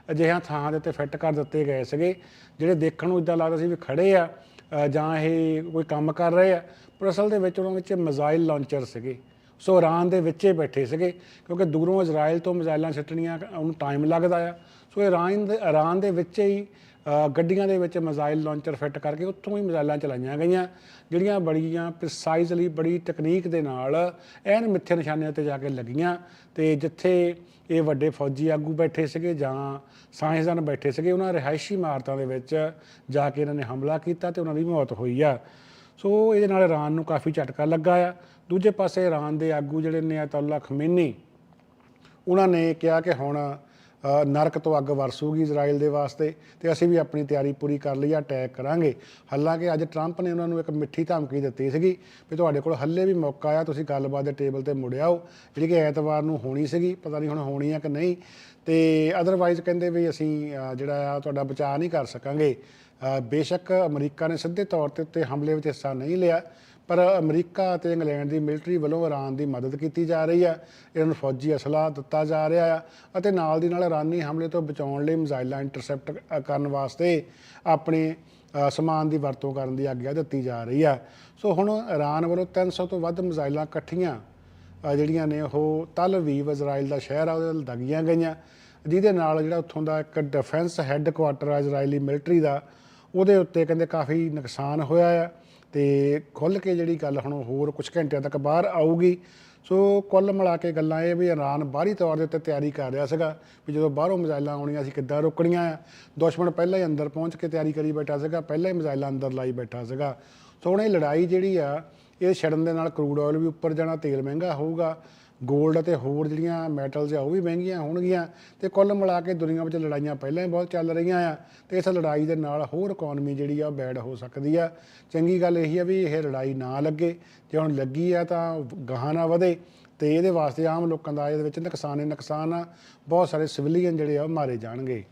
ਅਜਿਹੀਆਂ ਥਾਂ ਦੇ ਉੱਤੇ ਫਿੱਟ ਕਰ ਦਿੱਤੇ ਗਏ ਸੀਗੇ, ਜਿਹੜੇ ਦੇਖਣ ਨੂੰ ਇਦਾਂ ਲੱਗਦਾ ਸੀ ਵੀ ਖੜੇ ਆ ਜਾਂ ਇਹ ਕੋਈ ਕੰਮ ਕਰ ਰਹੇ ਆ। ਪਰ ਅਸਲ ਦੇ ਵਿੱਚ ਉਹਨਾਂ ਵਿੱਚ ਮਿਜ਼ਾਈਲ ਲਾਂਚਰ ਸੀਗੇ। ਸੋ ਇਰਾਨ ਦੇ ਵਿੱਚ ਹੀ ਬੈਠੇ ਸੀਗੇ, ਕਿਉਂਕਿ ਦੂਰੋਂ ਇਜ਼ਰਾਈਲ ਤੋਂ ਮਿਜ਼ਾਈਲਾਂ ਛੱਟਣੀਆਂ ਉਹਨੂੰ ਟਾਈਮ ਲੱਗਦਾ ਆ। ਸੋ ਇਰਾਨ ਦੇ ਇਰਾਨ ਦੇ ਵਿੱਚ ਹੀ ਗੱਡੀਆਂ ਦੇ ਵਿੱਚ ਮਿਜ਼ਾਈਲ ਲਾਂਚਰ ਫਿੱਟ ਕਰਕੇ ਉੱਥੋਂ ਹੀ ਮਿਜ਼ਾਈਲਾਂ ਚਲਾਈਆਂ ਗਈਆਂ, ਜਿਹੜੀਆਂ ਬੜੀਆਂ ਪ੍ਰੀਸਾਈਜ਼ਲੀ ਬੜੀ ਤਕਨੀਕ ਦੇ ਨਾਲ ਐਨ ਮਿੱਥੇ ਨਿਸ਼ਾਨਿਆਂ ਤੇ ਜਾ ਕੇ ਲੱਗੀਆਂ। ਤੇ ਜਿੱਥੇ ਇਹ ਵੱਡੇ ਫੌਜੀ ਆਗੂ ਬੈਠੇ ਸੀਗੇ ਜਾਂ ਸਾਇੰਸਦਾਨ ਬੈਠੇ ਸੀਗੇ, ਉਹਨਾਂ ਰਿਹਾਇਸ਼ੀ ਇਮਾਰਤਾਂ ਦੇ ਵਿੱਚ ਜਾ ਕੇ ਇਹਨਾਂ ਨੇ ਹਮਲਾ ਕੀਤਾ ਤੇ ਉਹਨਾਂ ਦੀ ਮੌਤ ਹੋਈ ਆ। ਸੋ ਇਹਦੇ ਨਾਲ ਇਰਾਨ ਨੂੰ ਕਾਫੀ ਝਟਕਾ ਲੱਗਾ ਆ। ਦੂਜੇ ਪਾਸੇ ਇਰਾਨ ਦੇ ਆਗੂ ਜਿਹੜੇ ਨੇ ਅਤਾਉਲਾ ਖਮੇਨੀ, ਉਹਨਾਂ ਨੇ ਕਿਹਾ ਕਿ ਹੁਣ ਨਰਕ ਤੋਂ ਅੱਗ ਵਰਸੂਗੀ ਇਜ਼ਰਾਈਲ ਦੇ ਵਾਸਤੇ ਤੇ ਅਸੀਂ ਵੀ ਆਪਣੀ ਤਿਆਰੀ ਪੂਰੀ ਕਰ ਲਈ ਆ ਅਟੈਕ ਕਰਾਂਗੇ। ਹਾਲਾਂਕਿ ਅੱਜ ਟਰੰਪ ਨੇ ਉਹਨਾਂ ਨੂੰ ਇੱਕ ਮਿੱਠੀ ਧਮਕੀ ਦਿੱਤੀ ਸੀਗੀ ਵੀ ਤੁਹਾਡੇ ਕੋਲ ਹੱਲੇ ਵੀ ਮੌਕਾ ਆ, ਤੁਸੀਂ ਗੱਲਬਾਤ ਦੇ ਟੇਬਲ ਤੇ ਮੁੜ ਆਓ। ਜਿਹੜੀ ਕਿ ਐਤਵਾਰ ਨੂੰ ਹੋਣੀ ਸੀਗੀ, ਪਤਾ ਨਹੀਂ ਹੁਣ ਹੋਣੀ ਆ ਕਿ ਨਹੀਂ। ਤੇ ਅਦਰਵਾਈਜ਼ ਕਹਿੰਦੇ ਵੀ ਅਸੀਂ ਜਿਹੜਾ ਆ, ਤੁਹਾਡਾ ਬਚਾਅ ਨਹੀਂ ਕਰ ਸਕਾਂਗੇ। ਬੇਸ਼ੱਕ ਅਮਰੀਕਾ ਨੇ ਸਿੱਧੇ ਤੌਰ ਤੇ ਉੱਤੇ ਹਮਲੇ ਵਿੱਚ ਹਿੱਸਾ ਨਹੀਂ ਲਿਆ। ਪਰ ਅਮਰੀਕਾ ਅਤੇ ਇੰਗਲੈਂਡ ਦੀ ਮਿਲਟਰੀ ਵੱਲੋਂ ਇਰਾਨ ਦੀ ਮਦਦ ਕੀਤੀ ਜਾ ਰਹੀ ਆ ਇਹਨਾਂ ਨੂੰ ਫੌਜੀ ਅਸਲਾ ਦਿੱਤਾ ਜਾ ਰਿਹਾ ਆ ਅਤੇ ਨਾਲ ਦੀ ਨਾਲ ਇਰਾਨੀ ਹਮਲੇ ਤੋਂ ਬਚਾਉਣ ਲਈ ਮਿਜ਼ਾਈਲਾਂ ਇੰਟਰਸੈਪਟ ਕਰਨ ਵਾਸਤੇ ਆਪਣੇ ਸਮਾਨ ਦੀ ਵਰਤੋਂ ਕਰਨ ਦੀ ਆਗਿਆ ਦਿੱਤੀ ਜਾ ਰਹੀ ਆ ਸੋ ਹੁਣ ਇਰਾਨ ਵੱਲੋਂ 300 ਤੋਂ ਵੱਧ ਮਿਜ਼ਾਈਲਾਂ ਇਕੱਠੀਆਂ ਜਿਹੜੀਆਂ ਨੇ ਉਹ ਤਲ ਵੀਵ ਇਜ਼ਰਾਈਲ ਦਾ ਸ਼ਹਿਰ ਆ, ਉਹਦੇ ਨਾਲ ਦਗੀਆਂ ਗਈਆਂ। ਜਿਹਦੇ ਨਾਲ ਜਿਹੜਾ ਉੱਥੋਂ ਦਾ ਇੱਕ ਡਿਫੈਂਸ ਹੈੱਡਕੁਆਟਰ ਆ ਇਜ਼ਰਾਈਲੀ ਮਿਲਟਰੀ ਦਾ, ਉਹਦੇ ਉੱਤੇ ਕਹਿੰਦੇ ਕਾਫੀ ਨੁਕਸਾਨ ਹੋਇਆ ਆ। ਤੇ ਖੁੱਲ ਕੇ ਜਿਹੜੀ ਗੱਲ ਹੁਣ ਹੋਰ ਕੁਝ ਘੰਟਿਆਂ ਤੱਕ ਬਾਹਰ ਆਊਗੀ। ਸੋ ਕੁੱਲ ਮਿਲਾ ਕੇ ਗੱਲਾਂ ਇਹ ਵੀ ਇਰਾਨ ਬਾਹਰੀ ਤੌਰ ਦੇ ਉੱਤੇ ਤਿਆਰੀ ਕਰ ਰਿਹਾ ਸੀਗਾ ਵੀ ਜਦੋਂ ਬਾਹਰੋਂ ਮਿਜ਼ਾਈਲਾਂ ਆਉਣੀਆਂ ਸੀ ਕਿੱਦਾਂ ਰੋਕਣੀਆਂ ਆ। ਦੁਸ਼ਮਣ ਪਹਿਲਾਂ ਹੀ ਅੰਦਰ ਪਹੁੰਚ ਕੇ ਤਿਆਰੀ ਕਰੀ ਬੈਠਾ ਸੀਗਾ, ਪਹਿਲਾਂ ਹੀ ਮਿਜ਼ਾਈਲਾਂ ਅੰਦਰ ਲਾਈ ਬੈਠਾ ਸੀਗਾ। ਸੋ ਹੁਣ ਇਹ ਲੜਾਈ ਜਿਹੜੀ ਆ, ਇਹ ਛੜਨ ਦੇ ਨਾਲ ਕਰੂਡ ਆਇਲ ਵੀ ਉੱਪਰ ਜਾਣਾ, ਤੇਲ ਮਹਿੰਗਾ ਹੋਊਗਾ। 골ਡ ਅਤੇ ਹੋਰ ਜਿਹੜੀਆਂ ਮੈਟਲਸ ਆ, ਉਹ ਵੀ ਮਹਿੰਗੀਆਂ ਹੋਣਗੀਆਂ ਤੇ ਕੁੱਲ ਮਿਲਾ ਕੇ ਦੁਨੀਆ ਵਿੱਚ ਲੜਾਈਆਂ ਪਹਿਲਾਂ ਹੀ ਬਹੁਤ ਚੱਲ ਰਹੀਆਂ ਆ ਤੇ ਇਸ ਲੜਾਈ ਦੇ ਨਾਲ ਹੋਰ ਇਕਨੋਮੀ ਜਿਹੜੀ ਆ ਬੈਡ ਹੋ ਸਕਦੀ ਆ। ਚੰਗੀ ਗੱਲ ਇਹੀ ਆ ਵੀ ਇਹ ਲੜਾਈ ਨਾ ਲੱਗੇ, ਜੇ ਹੁਣ ਲੱਗੀ ਆ ਤਾਂ ਗਾਹਾਂ ਨਾ ਵਧੇ ਤੇ ਇਹਦੇ ਵਾਸਤੇ ਆਮ ਲੋਕਾਂ ਦਾ ਇਹਦੇ ਵਿੱਚ ਨੁਕਸਾਨ ਹੀ ਨੁਕਸਾਨ ਆ, ਬਹੁਤ ਸਾਰੇ ਸਿਵਲੀਅਨ ਜਿਹੜੇ ਆ, ਉਹ ਮਾਰੇ ਜਾਣਗੇ।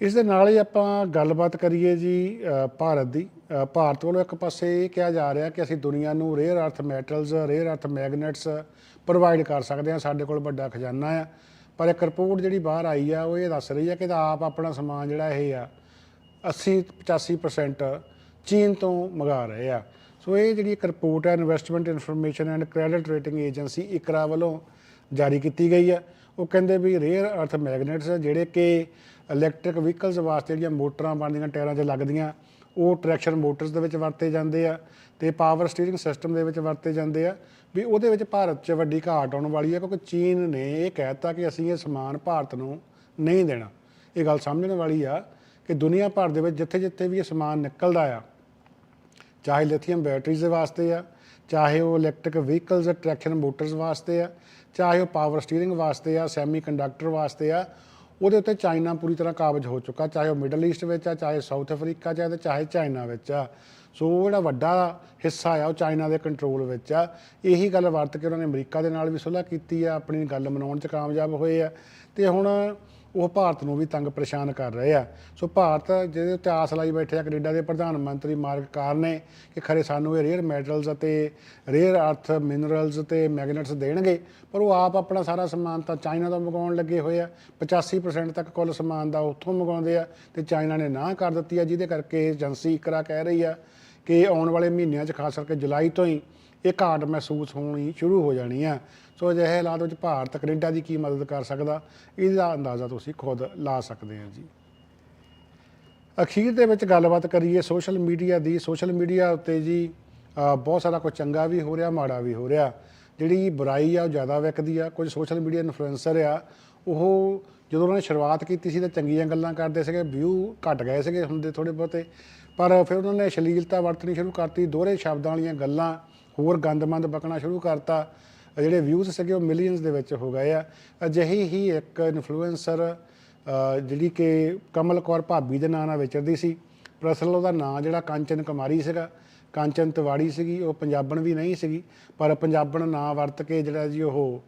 ਇਸ ਦੇ ਨਾਲ ਹੀ ਆਪਾਂ ਗੱਲਬਾਤ ਕਰੀਏ ਜੀ ਭਾਰਤ ਦੀ। ਭਾਰਤ ਵੱਲੋਂ ਇੱਕ ਪਾਸੇ ਇਹ ਕਿਹਾ ਜਾ ਰਿਹਾ ਕਿ ਅਸੀਂ ਦੁਨੀਆ ਨੂੰ ਰੇਅਰ ਅਰਥ ਮੈਟਲਸ ਰੇਅਰ ਅਰਥ ਮੈਗਨੇਟਸ ਪ੍ਰੋਵਾਈਡ ਕਰ ਸਕਦੇ ਹਾਂ, ਸਾਡੇ ਕੋਲ ਵੱਡਾ ਖਜ਼ਾਨਾ ਆ। ਪਰ ਇੱਕ ਰਿਪੋਰਟ ਜਿਹੜੀ ਬਾਹਰ ਆਈ ਆ, ਉਹ ਇਹ ਦੱਸ ਰਹੀ ਆ ਕਿ ਤਾਂ ਆਪ ਆਪਣਾ ਸਮਾਨ ਜਿਹੜਾ ਇਹ ਆ 80 85% ਚੀਨ ਤੋਂ ਮੰਗਾ ਰਹੇ ਆ। ਸੋ ਇਹ ਜਿਹੜੀ ਇੱਕ ਰਿਪੋਰਟ ਹੈ investment information and credit rating agency ICRA ਵੱਲੋਂ ਜਾਰੀ ਕੀਤੀ ਗਈ ਆ। ਉਹ ਕਹਿੰਦੇ ਵੀ ਰੇਅਰ ਅਰਥ ਮੈਗਨੇਟਸ ਜਿਹੜੇ ਕਿ ਇਲੈਕਟ੍ਰਿਕ ਵਹੀਕਲਸ ਵਾਸਤੇ ਜਿਹੜੀਆਂ ਮੋਟਰਾਂ ਬਣਦੀਆਂ, ਟਾਇਰਾਂ 'ਤੇ ਲੱਗਦੀਆਂ, ਉਹ ਟਰੈਕਸ਼ਨ ਮੋਟਰਸ ਦੇ ਵਿੱਚ ਵਰਤੇ ਜਾਂਦੇ ਆ ਤੇ ਪਾਵਰ ਸਟੀਅਰਿੰਗ ਸਿਸਟਮ ਦੇ ਵਿੱਚ ਵਰਤੇ ਜਾਂਦੇ ਆ। ਵੀ ਉਹਦੇ ਵਿੱਚ ਭਾਰਤ 'ਚ ਵੱਡੀ ਘਾਟ ਆਉਣ ਵਾਲੀ ਹੈ ਕਿਉਂਕਿ ਚੀਨ ਨੇ ਇਹ ਕਹਿਤਾ ਕਿ ਅਸੀਂ ਇਹ ਸਮਾਨ ਭਾਰਤ ਨੂੰ ਨਹੀਂ ਦੇਣਾ। ਇਹ ਗੱਲ ਸਮਝਣ ਵਾਲੀ ਆ ਕਿ ਦੁਨੀਆ ਭਰ ਦੇ ਵਿੱਚ ਜਿੱਥੇ ਜਿੱਥੇ ਵੀ ਇਹ ਸਮਾਨ ਨਿਕਲਦਾ ਆ, ਚਾਹੇ ਲਿਥੀਅਮ ਬੈਟਰੀਜ਼ ਦੇ ਵਾਸਤੇ ਆ, ਚਾਹੇ ਉਹ ਇਲੈਕਟ੍ਰਿਕ ਵਹੀਕਲਸ, ਟਰੈਕਸ਼ਨ ਮੋਟਰਸ ਵਾਸਤੇ ਆ, ਚਾਹੇ ਉਹ ਪਾਵਰ ਸਟੀਅਰਿੰਗ ਵਾਸਤੇ ਆ ਸੈਮੀ ਕੰਡਕਟਰ ਵਾਸਤੇ ਆ ਉਹਦੇ ਉੱਤੇ ਚਾਈਨਾ ਪੂਰੀ ਤਰ੍ਹਾਂ ਕਾਬਜ ਹੋ ਚੁੱਕਾ, ਚਾਹੇ ਉਹ ਮਿਡਲ ਈਸਟ ਵਿੱਚ ਆ, ਚਾਹੇ ਸਾਊਥ ਅਫਰੀਕਾ 'ਚ ਆ ਤੇ ਚਾਹੇ ਚਾਈਨਾ ਵਿੱਚ ਆ। ਸੋ ਉਹ ਜਿਹੜਾ ਵੱਡਾ ਹਿੱਸਾ ਆ, ਉਹ ਚਾਈਨਾ ਦੇ ਕੰਟਰੋਲ ਵਿੱਚ ਆ। ਇਹੀ ਗੱਲ ਵਰਤ ਕੇ ਉਹਨਾਂ ਨੇ ਅਮਰੀਕਾ ਦੇ ਨਾਲ ਵੀ ਸੁਲ੍ਹਾ ਕੀਤੀ ਆ, ਆਪਣੀ ਗੱਲ ਮਨਾਉਣ 'ਚ ਕਾਮਯਾਬ ਹੋਏ ਆ। ਤੇ ਹੁਣ ਉਹ ਭਾਰਤ ਨੂੰ ਵੀ ਤੰਗ ਪਰੇਸ਼ਾਨ ਕਰ ਰਹੇ ਆ। ਸੋ ਭਾਰਤ ਜਿਹਦੇ ਉੱਤੇ ਆਸ ਲਾਈ ਬੈਠੇ ਆ ਕੈਨੇਡਾ ਦੇ ਪ੍ਰਧਾਨ ਮੰਤਰੀ ਮਾਰਕ ਕਾਰ ਨੇ ਕਿ ਖਰੇ ਸਾਨੂੰ ਇਹ ਰੇਅਰ ਮੈਟਲਸ ਅਤੇ ਰੇਅਰ ਅਰਥ ਮਿਨਰਲਸ ਤੇ ਮੈਗਨੇਟਸ ਦੇਣਗੇ, ਪਰ ਉਹ ਆਪ ਆਪਣਾ ਸਾਰਾ ਸਮਾਨ ਤਾਂ ਚਾਈਨਾ ਤੋਂ ਮੰਗਵਾਉਣ ਲੱਗੇ ਹੋਏ ਆ। 85% ਤੱਕ ਕੁੱਲ ਸਮਾਨ ਦਾ ਉੱਥੋਂ ਮੰਗਵਾਉਂਦੇ ਆ ਤੇ ਚਾਈਨਾ ਨੇ ਨਾ ਕਰ ਦਿੱਤੀ ਆ, ਜਿਹਦੇ ਕਰਕੇ ਏਜੰਸੀ ਇਕਰਾ ਕਹਿ ਰਹੀ ਆ ਕਿ ਆਉਣ ਵਾਲੇ ਮਹੀਨਿਆਂ 'ਚ ਖਾਸ ਕਰਕੇ ਜੁਲਾਈ ਤੋਂ ਹੀ ਇਹ ਘਾਟ ਮਹਿਸੂਸ ਹੋਣੀ ਸ਼ੁਰੂ ਹੋ ਜਾਣੀ ਆ। ਸੋ ਅਜਿਹੇ ਹਾਲਾਤ ਵਿੱਚ ਭਾਰਤ ਕੈਨੇਡਾ ਦੀ ਕੀ ਮਦਦ ਕਰ ਸਕਦਾ, ਇਹਦਾ ਅੰਦਾਜ਼ਾ ਤੁਸੀਂ ਖੁਦ ਲਾ ਸਕਦੇ ਹੋ ਜੀ। ਅਖੀਰ ਦੇ ਵਿੱਚ ਗੱਲਬਾਤ ਕਰੀਏ ਸੋਸ਼ਲ ਮੀਡੀਆ ਦੀ। ਸੋਸ਼ਲ ਮੀਡੀਆ ਉੱਤੇ ਜੀ ਬਹੁਤ ਸਾਰਾ ਕੁਝ ਚੰਗਾ ਵੀ ਹੋ ਰਿਹਾ, ਮਾੜਾ ਵੀ ਹੋ ਰਿਹਾ। ਜਿਹੜੀ ਬੁਰਾਈ ਆ ਉਹ ਜ਼ਿਆਦਾ ਵਿਕਦੀ ਆ। ਕੁਝ ਸੋਸ਼ਲ ਮੀਡੀਆ ਇਨਫਲੂਐਂਸਰ ਆ, ਉਹ ਜਦੋਂ ਉਹਨਾਂ ਨੇ ਸ਼ੁਰੂਆਤ ਕੀਤੀ ਸੀ ਤਾਂ ਚੰਗੀਆਂ ਗੱਲਾਂ ਕਰਦੇ ਸੀਗੇ ਵਿਊ ਘਟ ਗਏ ਸੀਗੇ ਹੁੰਦੇ ਥੋੜੇ ਬਹੁਤੇ। ਪਰ ਫਿਰ ਉਹਨਾਂ ਨੇ ਸ਼ਲੀਲਤਾ ਵਰਤਣੀ ਸ਼ੁਰੂ ਕਰਤੀ, ਦੋਹਰੇ ਸ਼ਬਦਾਂ ਵਾਲੀਆਂ ਗੱਲਾਂ, ਹੋਰ ਗੰਦਮੰਦ ਬਕਣਾ ਸ਼ੁਰੂ ਕਰਤਾ। ਜਿਹੜੇ ਵਿਊਜ਼ ਸੀਗੇ ਉਹ ਮਿਲੀਅਨਸ ਦੇ ਵਿੱਚ ਹੋ ਗਏ ਆ। ਅਜਿਹੀ ਹੀ ਇੱਕ ਇਨਫਲੂਐਂਸਰ ਜਿਹੜੀ ਕਿ ਕਮਲ ਕੌਰ ਭਾਬੀ ਦੇ ਨਾਂ ਨਾਲ ਵਿਚਰਦੀ ਸੀ। ਪ੍ਰਸਲ ਉਹਦਾ ਨਾਂ ਜਿਹੜਾ ਕਾਂਚਨ ਕੁਮਾਰੀ ਸੀਗਾ। ਕਾਂਚਨ ਤਿਵਾੜੀ ਸੀਗੀ, ਉਹ ਪੰਜਾਬਣ ਵੀ ਨਹੀਂ ਸੀਗੀ, ਪਰ ਪੰਜਾਬਣ ਨਾਂ ਵਰਤ ਕੇ ਜਿਹੜਾ ਜੀ ਉਹ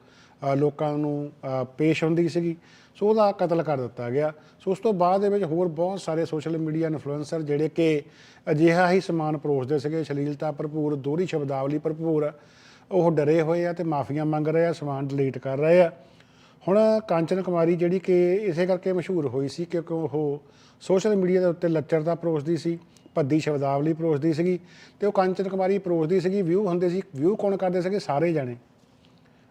ਲੋਕਾਂ ਨੂੰ ਪੇਸ਼ ਹੁੰਦੀ ਸੀਗੀ। ਸੋ ਉਹਦਾ ਕਤਲ ਕਰ ਦਿੱਤਾ ਗਿਆ। ਸੋ ਉਸ ਤੋਂ ਬਾਅਦ ਦੇ ਵਿੱਚ ਹੋਰ ਬਹੁਤ ਸਾਰੇ ਸੋਸ਼ਲ ਮੀਡੀਆ ਇਨਫਲੂਐਂਸਰ ਜਿਹੜੇ ਕਿ ਅਜਿਹਾ ਹੀ ਸਮਾਨ ਪਰੋਸਦੇ ਸੀਗੇ। ਸ਼ਲੀਲਤਾ ਭਰਪੂਰ, ਦੋਹਰੀ ਸ਼ਬਦਾਵਲੀ ਭਰਪੂਰ ਉਹ ਡਰੇ ਹੋਏ ਆ ਤੇ ਮਾਫੀਆਂ ਮੰਗ ਰਹੇ ਆ, ਸਮਾਨ ਡਿਲੀਟ ਕਰ ਰਹੇ ਆ। ਹੁਣ ਕਾਂਚਨ ਕੁਮਾਰੀ ਜਿਹੜੀ ਕਿ ਇਸੇ ਕਰਕੇ ਮਸ਼ਹੂਰ ਹੋਈ ਸੀ ਕਿਉਂਕਿ ਉਹ ਸੋਸ਼ਲ ਮੀਡੀਆ ਦੇ ਉੱਤੇ ਲੱਚਰਤਾ ਪਰੋਸਦੀ ਸੀ, ਭੱਦੀ ਸ਼ਬਦਾਵਲੀ ਪਰੋਸਦੀ ਸੀਗੀ ਤੇ ਉਹ ਕਾਂਚਨ ਕੁਮਾਰੀ ਪਰੋਸਦੀ ਸੀਗੀ ਵਿਊ ਹੁੰਦੇ ਸੀ ਵਿਊ ਕੌਣ ਕਰਦੇ ਸੀਗੇ? ਸਾਰੇ ਜਾਣੇ।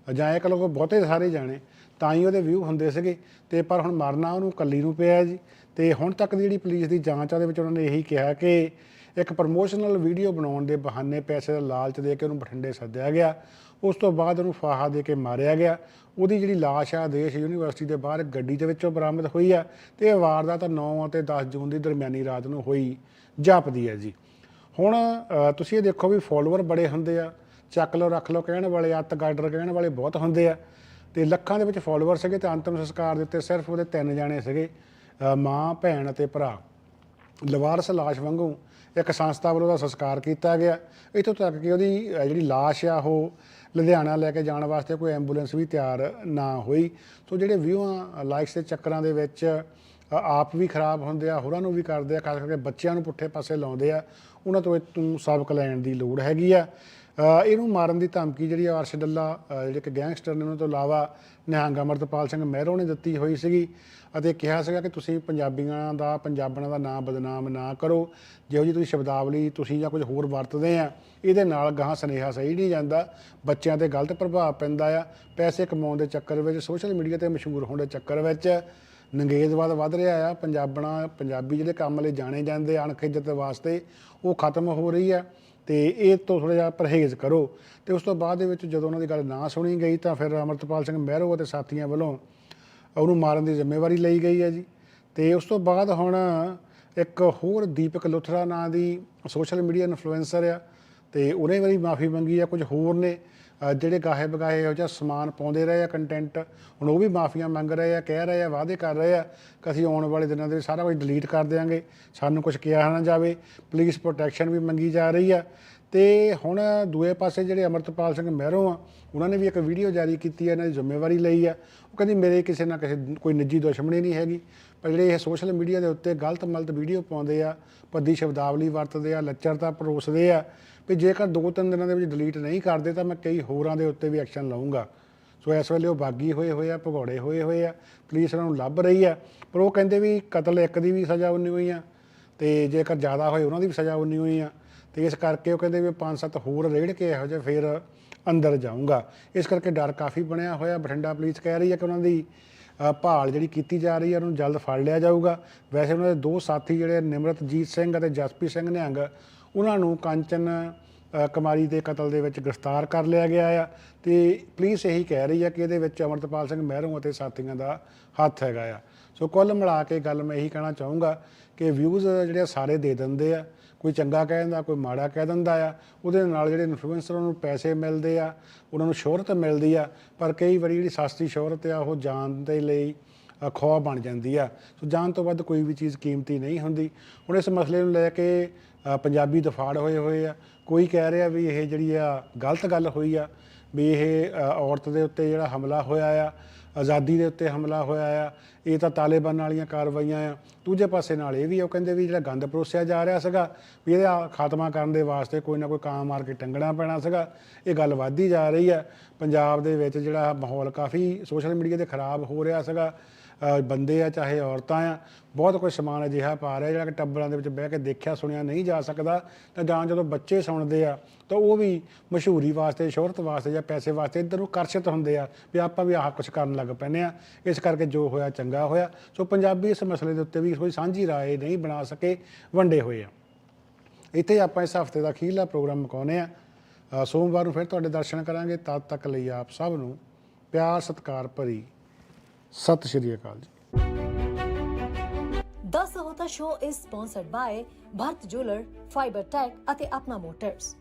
ਅਜਾਇਕ ਲੋਕ ਬਹੁਤੇ ਸਾਰੇ ਜਾਣੇ, ਤਾਂ ਹੀ ਉਹਦੇ ਵਿਊ ਹੁੰਦੇ ਸੀਗੇ। ਤੇ ਪਰ ਹੁਣ ਮਰਨਾ ਉਹਨੂੰ ਕੱਲੀ ਨੂੰ ਪਿਆ ਜੀ। ਤੇ ਹੁਣ ਤੱਕ ਦੀ ਜਿਹੜੀ ਪੁਲਿਸ ਦੀ ਜਾਂਚ ਆ, ਉਹਦੇ ਵਿੱਚ ਉਹਨਾਂ ਨੇ ਇਹੀ ਕਿਹਾ ਕਿ ਇੱਕ ਪ੍ਰਮੋਸ਼ਨਲ ਵੀਡੀਓ ਬਣਾਉਣ ਦੇ ਬਹਾਨੇ ਪੈਸੇ ਦਾ ਲਾਲਚ ਦੇ ਕੇ ਉਹਨੂੰ ਬਠਿੰਡੇ ਸੱਦਿਆ ਗਿਆ। ਉਸ ਤੋਂ ਬਾਅਦ ਉਹਨੂੰ ਫਾਹਾ ਦੇ ਕੇ ਮਾਰਿਆ ਗਿਆ। ਉਹਦੀ ਜਿਹੜੀ ਲਾਸ਼ ਆ, ਦੇਸ਼ ਯੂਨੀਵਰਸਿਟੀ ਦੇ ਬਾਹਰ ਗੱਡੀ ਦੇ ਵਿੱਚੋਂ ਬਰਾਮਦ ਹੋਈ ਆ ਤੇ ਇਹ ਵਾਰਦਾਤ 9 ਅਤੇ 10 ਜੂਨ ਦੀ ਦਰਮਿਆਨੀ ਰਾਤ ਨੂੰ ਹੋਈ, ਜਾਪਦੀ ਹੈ ਜੀ। ਹੁਣ ਤੁਸੀਂ ਇਹ ਦੇਖੋ ਵੀ ਫਾਲੋਅਰ ਬੜੇ ਹੁੰਦੇ ਆ। ਚੱਕ ਲਓ, ਰੱਖ ਲਓ, ਕਹਿਣ ਵਾਲੇ ਅੱਤ ਗਾਡਰ ਕਹਿਣ ਵਾਲੇ ਬਹੁਤ ਹੁੰਦੇ ਆ। ਤੇ ਲੱਖਾਂ ਦੇ ਵਿੱਚ ਫਾਲੋਅਰ ਸੀਗੇ ਤੇ ਅੰਤਮ ਸੰਸਕਾਰ ਦੇ ਉੱਤੇ ਸਿਰਫ ਉਹਦੇ ਤਿੰਨ ਜਾਣੇ ਸੀਗੇ ਮਾਂ, ਭੈਣ ਅਤੇ ਭਰਾ। ਲਵਾਰਸ ਲਾਸ਼ ਵਾਂਗੂ ਇੱਕ ਸੰਸਥਾ ਵੱਲੋਂ ਦਾ ਸੰਸਕਾਰ ਕੀਤਾ ਗਿਆ। ਇੱਥੋਂ ਤੱਕ ਕਿ ਉਹਦੀ ਅ, ਜਿਹੜੀ ਲਾਸ਼ ਆ ਉਹ ਲੁਧਿਆਣਾ ਲੈ ਕੇ ਜਾਣ ਵਾਸਤੇ ਕੋਈ ਐਂਬੂਲੈਂਸ ਵੀ ਤਿਆਰ ਨਾ ਹੋਈ। ਸੋ ਜਿਹੜੇ ਵਿਊਆਂ ਲਾਈਕਸ ਦੇ ਚੱਕਰਾਂ ਦੇ ਵਿੱਚ ਅ, ਆਪ ਵੀ ਖਰਾਬ ਹੁੰਦੇ ਆ ਹੋਰਾਂ ਨੂੰ ਵੀ ਕਰਦੇ ਆ ਖਾਸ ਕਰਕੇ ਬੱਚਿਆਂ ਨੂੰ ਪੁੱਠੇ ਪਾਸੇ ਲਾਉਂਦੇ ਆ ਉਹਨਾਂ ਤੋਂ ਇਹ ਤੋਂ ਸਬਕ ਲੈਣ ਦੀ ਲੋੜ ਹੈਗੀ ਆ। ਇਹਨੂੰ ਮਾਰਨ ਦੀ ਧਮਕੀ ਜਿਹੜੀ ਆ ਅਰਸ਼ ਡੱਲਾ ਜਿਹੜੇ ਇੱਕ ਗੈਂਗਸਟਰ ਨੇ ਉਹਨਾਂ ਤੋਂ ਇਲਾਵਾ ਨਿਹੰਗ ਅਮਰਤਪਾਲ ਸਿੰਘ ਮਹਿਰੋ ਨੇ ਦਿੱਤੀ ਹੋਈ ਸੀਗੀ ਅਤੇ ਕਿਹਾ ਸੀਗਾ ਕਿ ਤੁਸੀਂ ਪੰਜਾਬੀਆਂ ਦਾ ਪੰਜਾਬਣਾਂ ਦਾ ਨਾਮ ਬਦਨਾਮ ਨਾ ਕਰੋ। ਜਿਹੋ ਜੀ ਤੁਸੀਂ ਸ਼ਬਦਾਵਲੀ ਤੁਸੀਂ ਜਾਂ ਕੁਝ ਹੋਰ ਵਰਤਦੇ ਆ ਇਹਦੇ ਨਾਲ ਗਾਹਾਂ ਸੁਨੇਹਾ ਸਹੀ ਨਹੀਂ ਜਾਂਦਾ। ਬੱਚਿਆਂ ਤੇ ਗਲਤ ਪ੍ਰਭਾਵ ਪੈਂਦਾ ਆ। ਪੈਸੇ ਕਮਾਉਣ ਦੇ ਚੱਕਰ ਵਿੱਚ ਸੋਸ਼ਲ ਮੀਡੀਆ ਤੇ ਮਸ਼ਹੂਰ ਹੋਣ ਦੇ ਚੱਕਰ ਵਿੱਚ ਨੰਗੇਜ਼ਵਾਦ ਵੱਧ ਰਿਹਾ ਆ। ਪੰਜਾਬਣਾ ਪੰਜਾਬੀ ਜਿਹੜੇ ਕੰਮ ਲਈ ਜਾਣੇ ਜਾਂਦੇ ਆ, ਅਣਖ ਵਾਸਤੇ ਉਹ ਖਤਮ ਹੋ ਰਹੀ ਆ। ਤੇ ਇਹ ਤੋਂ ਥੋੜਾ ਜਿਹਾ ਪਰਹੇਜ਼ ਕਰੋ। ਤੇ ਉਸ ਤੋਂ ਬਾਅਦ ਦੇ ਵਿੱਚ ਜਦੋਂ ਉਹਨਾਂ ਦੀ ਗੱਲ ਨਾ ਸੁਣੀ ਗਈ ਤਾਂ ਫਿਰ ਅਮਰਤਪਾਲ ਸਿੰਘ ਮਹਿਰੋ ਅਤੇ ਸਾਥੀਆਂ ਵੱਲੋਂ ਉਹਨੂੰ ਮਾਰਨ ਦੀ ਜ਼ਿੰਮੇਵਾਰੀ ਲਈ ਗਈ ਹੈ ਜੀ। ਤੇ ਉਸ ਤੋਂ ਬਾਅਦ ਹੁਣ ਇੱਕ ਹੋਰ ਦੀਪਕ ਲੁਥਰਾ ਨਾਂ ਦੀ ਸੋਸ਼ਲ ਮੀਡੀਆ ਇਨਫਲੂਐਂਸਰ ਆ ਤੇ ਉਹਨੇ ਵੀ ਮਾਫੀ ਮੰਗੀ ਆ, ਕੁਝ ਹੋਰ ਨੇ। ਜਿਹੜੇ ਗਾਹੇ ਬਗਾਹੇ ਇਹੋ ਜਿਹਾ ਸਮਾਨ ਪਾਉਂਦੇ ਰਹੇ ਆ ਕੰਟੈਂਟ ਹੁਣ ਉਹ ਵੀ ਮਾਫੀਆਂ ਮੰਗ ਰਹੇ ਆ, ਕਹਿ ਰਹੇ ਆ, ਵਾਅਦੇ ਕਰ ਰਹੇ ਆ ਕਿ ਅਸੀਂ ਆਉਣ ਵਾਲੇ ਦਿਨਾਂ ਦੇ ਵਿੱਚ ਸਾਰਾ ਕੁਝ ਡਿਲੀਟ ਕਰ ਦਿਆਂਗੇ, ਸਾਨੂੰ ਕੁਝ ਕਿਹਾ ਨਾ ਜਾਵੇ ਪੁਲਿਸ ਪ੍ਰੋਟੈਕਸ਼ਨ ਵੀ ਮੰਗੀ ਜਾ ਰਹੀ ਆ। ਤੇ ਹੁਣ ਦੂਏ ਪਾਸੇ ਜਿਹੜੇ ਅਮਰਤਪਾਲ ਸਿੰਘ ਮਹਿਰੋਂ ਆ, ਉਹਨਾਂ ਨੇ ਵੀ ਇੱਕ ਵੀਡੀਓ ਜਾਰੀ ਕੀਤੀ ਹੈ ਇਹਨਾਂ ਦੀ ਜ਼ਿੰਮੇਵਾਰੀ ਲਈ ਆ। ਉਹ ਕਹਿੰਦੀ ਮੇਰੇ ਕਿਸੇ ਨਾ ਕਿਸੇ ਕੋਈ ਨਿੱਜੀ ਦੁਸ਼ਮਣੀ ਨਹੀਂ ਹੈਗੀ। ਪਰ ਜਿਹੜੇ ਇਹ ਸੋਸ਼ਲ ਮੀਡੀਆ ਦੇ ਉੱਤੇ ਗਲਤ ਮਲਤ ਵੀਡੀਓ ਪਾਉਂਦੇ ਆ, ਭੱਦੀ ਸ਼ਬਦਾਵਲੀ ਵਰਤਦੇ ਆ ਲੱਚਰਤਾ ਪਰੋਸਦੇ ਆ, ਵੀ ਜੇਕਰ ਦੋ ਤਿੰਨ ਦਿਨਾਂ ਦੇ ਵਿੱਚ ਡਿਲੀਟ ਨਹੀਂ ਕਰਦੇ ਤਾਂ ਮੈਂ ਕਈ ਹੋਰਾਂ ਦੇ ਉੱਤੇ ਵੀ ਐਕਸ਼ਨ ਲਵਾਂਗਾ ਸੋ ਇਸ ਵੇਲੇ ਉਹ ਬਾਗੀ ਹੋਏ ਹੋਏ ਆ, ਭਗੌੜੇ ਹੋਏ ਹੋਏ ਆ, ਪੁਲਿਸ ਉਹਨਾਂ ਨੂੰ ਲੱਭ ਰਹੀ ਆ, ਪਰ ਉਹ ਕਹਿੰਦੇ ਵੀ ਕਤਲ ਇੱਕ ਦੀ ਵੀ ਸਜ਼ਾ ਉਨੀ ਹੋਈ ਆ, ਤੇ ਜੇਕਰ ਜ਼ਿਆਦਾ ਹੋਏ ਉਹਨਾਂ ਦੀ ਵੀ ਸਜ਼ਾ ਉਨੀ ਹੋਈ ਆ, ਤੇ ਇਸ ਕਰਕੇ ਉਹ ਕਹਿੰਦੇ ਵੀ ਪੰਜ ਸੱਤ ਹੋਰ ਰੇੜ ਕੇ ਇਹੋ ਜਿਹੇ ਫਿਰ ਅੰਦਰ ਜਾਊਂਗਾ। ਇਸ ਕਰਕੇ ਡਰ ਕਾਫੀ ਬਣਿਆ ਹੋਇਆ, ਬਠਿੰਡਾ ਪੁਲਿਸ ਕਹਿ ਰਹੀ ਹੈ ਕਿ ਉਹਨਾਂ ਦੀ ਭਾਲ ਜਿਹੜੀ ਕੀਤੀ ਜਾ ਰਹੀ ਹੈ, ਉਹਨੂੰ ਜਲਦ ਫੜ ਲਿਆ ਜਾਊਗਾ। ਵੈਸੇ ਉਹਨਾਂ ਦੇ ਦੋ ਸਾਥੀ ਜਿਹੜੇ ਨਿਮਰਤਜੀਤ ਸਿੰਘ ਅਤੇ ਜਸਪ੍ਰੀਤ ਸਿੰਘ ਨਿਹੰਗ, ਉਹਨਾਂ ਨੂੰ ਕੰਚਨ ਕੁਮਾਰੀ ਦੇ ਕਤਲ ਦੇ ਵਿੱਚ ਗ੍ਰਿਫਤਾਰ ਕਰ ਲਿਆ ਗਿਆ ਆ। ਤੇ ਪੁਲਿਸ ਇਹੀ ਕਹਿ ਰਹੀ ਆ ਕਿ ਇਹਦੇ ਵਿੱਚ ਅਮਰਤਪਾਲ ਸਿੰਘ ਮਹਿਰੋਂ ਅਤੇ ਸਾਥੀਆਂ ਦਾ ਹੱਥ ਹੈਗਾ ਆ। ਸੋ ਕੁੱਲ ਮਿਲਾ ਕੇ ਗੱਲ ਮੈਂ ਇਹੀ ਕਹਿਣਾ ਚਾਹੂੰਗਾ ਕਿ ਵਿਊਜ਼ ਜਿਹੜੇ ਆ, ਸਾਰੇ ਦੇ ਦਿੰਦੇ ਆ। ਕੋਈ ਚੰਗਾ ਕਹਿ ਦਿੰਦਾ ਕੋਈ ਮਾੜਾ ਕਹਿ ਦਿੰਦਾ ਆ ਉਹਦੇ ਨਾਲ ਜਿਹੜੇ ਇਨਫਲੂਐਂਸਰ ਨੂੰ ਪੈਸੇ ਮਿਲਦੇ ਆ ਉਹਨਾਂ ਨੂੰ ਸ਼ੋਹਰਤ ਮਿਲਦੀ ਆ ਪਰ ਕਈ ਵਾਰੀ ਜਿਹੜੀ ਸਸਤੀ ਸ਼ੋਹਰਤ ਆ ਉਹ ਜਾਨ ਦੇ ਲਈ ਅ, ਖੋਆ ਬਣ ਜਾਂਦੀ ਆ। ਸੋ ਜਾਨ ਤੋਂ ਵੱਧ ਕੋਈ ਵੀ ਚੀਜ਼ ਕੀਮਤੀ ਨਹੀਂ ਹੁੰਦੀ। ਹੁਣ ਇਸ ਮਸਲੇ ਨੂੰ ਲੈ ਕੇ ਪੰਜਾਬੀ ਦਫਾੜ ਹੋਏ ਹੋਏ ਆ। ਕੋਈ ਕਹਿ ਰਿਹਾ ਵੀ ਇਹ ਜਿਹੜੀ ਆ ਗਲਤ ਗੱਲ ਹੋਈ ਆ ਵੀ ਇਹ ਔਰਤ ਦੇ ਉੱਤੇ ਜਿਹੜਾ ਹਮਲਾ ਹੋਇਆ ਆ ਆਜ਼ਾਦੀ ਦੇ ਉੱਤੇ ਹਮਲਾ ਹੋਇਆ ਆ, ਇਹ ਤਾਂ ਤਾਲਿਬਾਨ ਵਾਲੀਆਂ ਕਾਰਵਾਈਆਂ ਆ। ਦੂਜੇ ਪਾਸੇ ਨਾਲ ਇਹ ਵੀ ਉਹ ਕਹਿੰਦੇ ਵੀ ਜਿਹੜਾ ਗੰਦ ਪਰੋਸਿਆ ਜਾ ਰਿਹਾ ਸੀਗਾ, ਵੀ ਇਹਦਾ ਖਾਤਮਾ ਕਰਨ ਦੇ ਵਾਸਤੇ ਕੋਈ ਨਾ ਕੋਈ ਕਾਂ ਮਾਰ ਕੇ ਟੰਗਣਾ ਪੈਣਾ ਸੀਗਾ। ਇਹ ਗੱਲ ਵੱਧਦੀ ਜਾ ਰਹੀ ਆ। ਪੰਜਾਬ ਦੇ ਵਿੱਚ ਜਿਹੜਾ ਮਾਹੌਲ ਕਾਫੀ ਸੋਸ਼ਲ ਮੀਡੀਆ ਤੇ ਖਰਾਬ ਹੋ ਰਿਹਾ ਸੀਗਾ। ਬੰਦੇ ਆ, ਚਾਹੇ ਔਰਤਾਂ ਆ, ਬਹੁਤ ਕੁਝ ਸਮਾਨ ਅਜਿਹਾ ਪਾ ਰਿਹਾ ਜਿਹੜਾ ਕਿ ਟੱਬਰਾਂ ਦੇ ਵਿੱਚ ਬਹਿ ਕੇ ਦੇਖਿਆ, ਸੁਣਿਆ ਨਹੀਂ ਜਾ ਸਕਦਾ। ਤਾਂ ਜਾਂ ਜਦੋਂ ਬੱਚੇ ਸੁਣਦੇ ਆ, ਤਾਂ ਉਹ ਵੀ ਮਸ਼ਹੂਰੀ ਵਾਸਤੇ, ਸ਼ੋਹਰਤ ਵਾਸਤੇ ਜਾਂ ਪੈਸੇ ਵਾਸਤੇ ਇੱਧਰ ਨੂੰ ਆਕਰਸ਼ਿਤ ਹੁੰਦੇ ਆ ਵੀ ਆਪਾਂ ਵੀ ਆਹ ਕੁਝ ਕਰਨ ਲੱਗ ਪੈਨੇ ਆ। ਇਸ ਕਰਕੇ ਜੋ ਹੋਇਆ, ਚੰਗਾ ਹੋਇਆ। ਸੋ ਪੰਜਾਬੀ ਇਸ ਮਸਲੇ ਦੇ ਉੱਤੇ ਵੀ ਕੋਈ ਸਾਂਝੀ ਰਾਏ ਨਹੀਂ ਬਣਾ ਸਕੇ, ਵੰਡੇ ਹੋਏ ਆ। ਇੱਥੇ ਆਪਾਂ ਇਸ ਹਫ਼ਤੇ ਦਾ ਅਖੀਰਲਾ ਪ੍ਰੋਗਰਾਮ ਮੁਕਾਉਂਦੇ ਆ। ਸੋਮਵਾਰ ਨੂੰ ਫਿਰ ਤੁਹਾਡੇ ਦਰਸ਼ਨ ਕਰਾਂਗੇ। ਤਦ ਤੱਕ ਲਈ ਆਪ ਸਭ ਨੂੰ ਪਿਆਰ, ਸਤਿਕਾਰ ਭਰੀ ਸਤਿ ਸ਼੍ਰੀ ਅਕਾਲ ਜੀ ਦਾ ਸਹੋਤਾ ਸ਼ੋ ਇਸ sponsored by Bharat jeweller Fiber Tech ਅਤੇ ਆਪਣਾ ਮੋਟਰਸ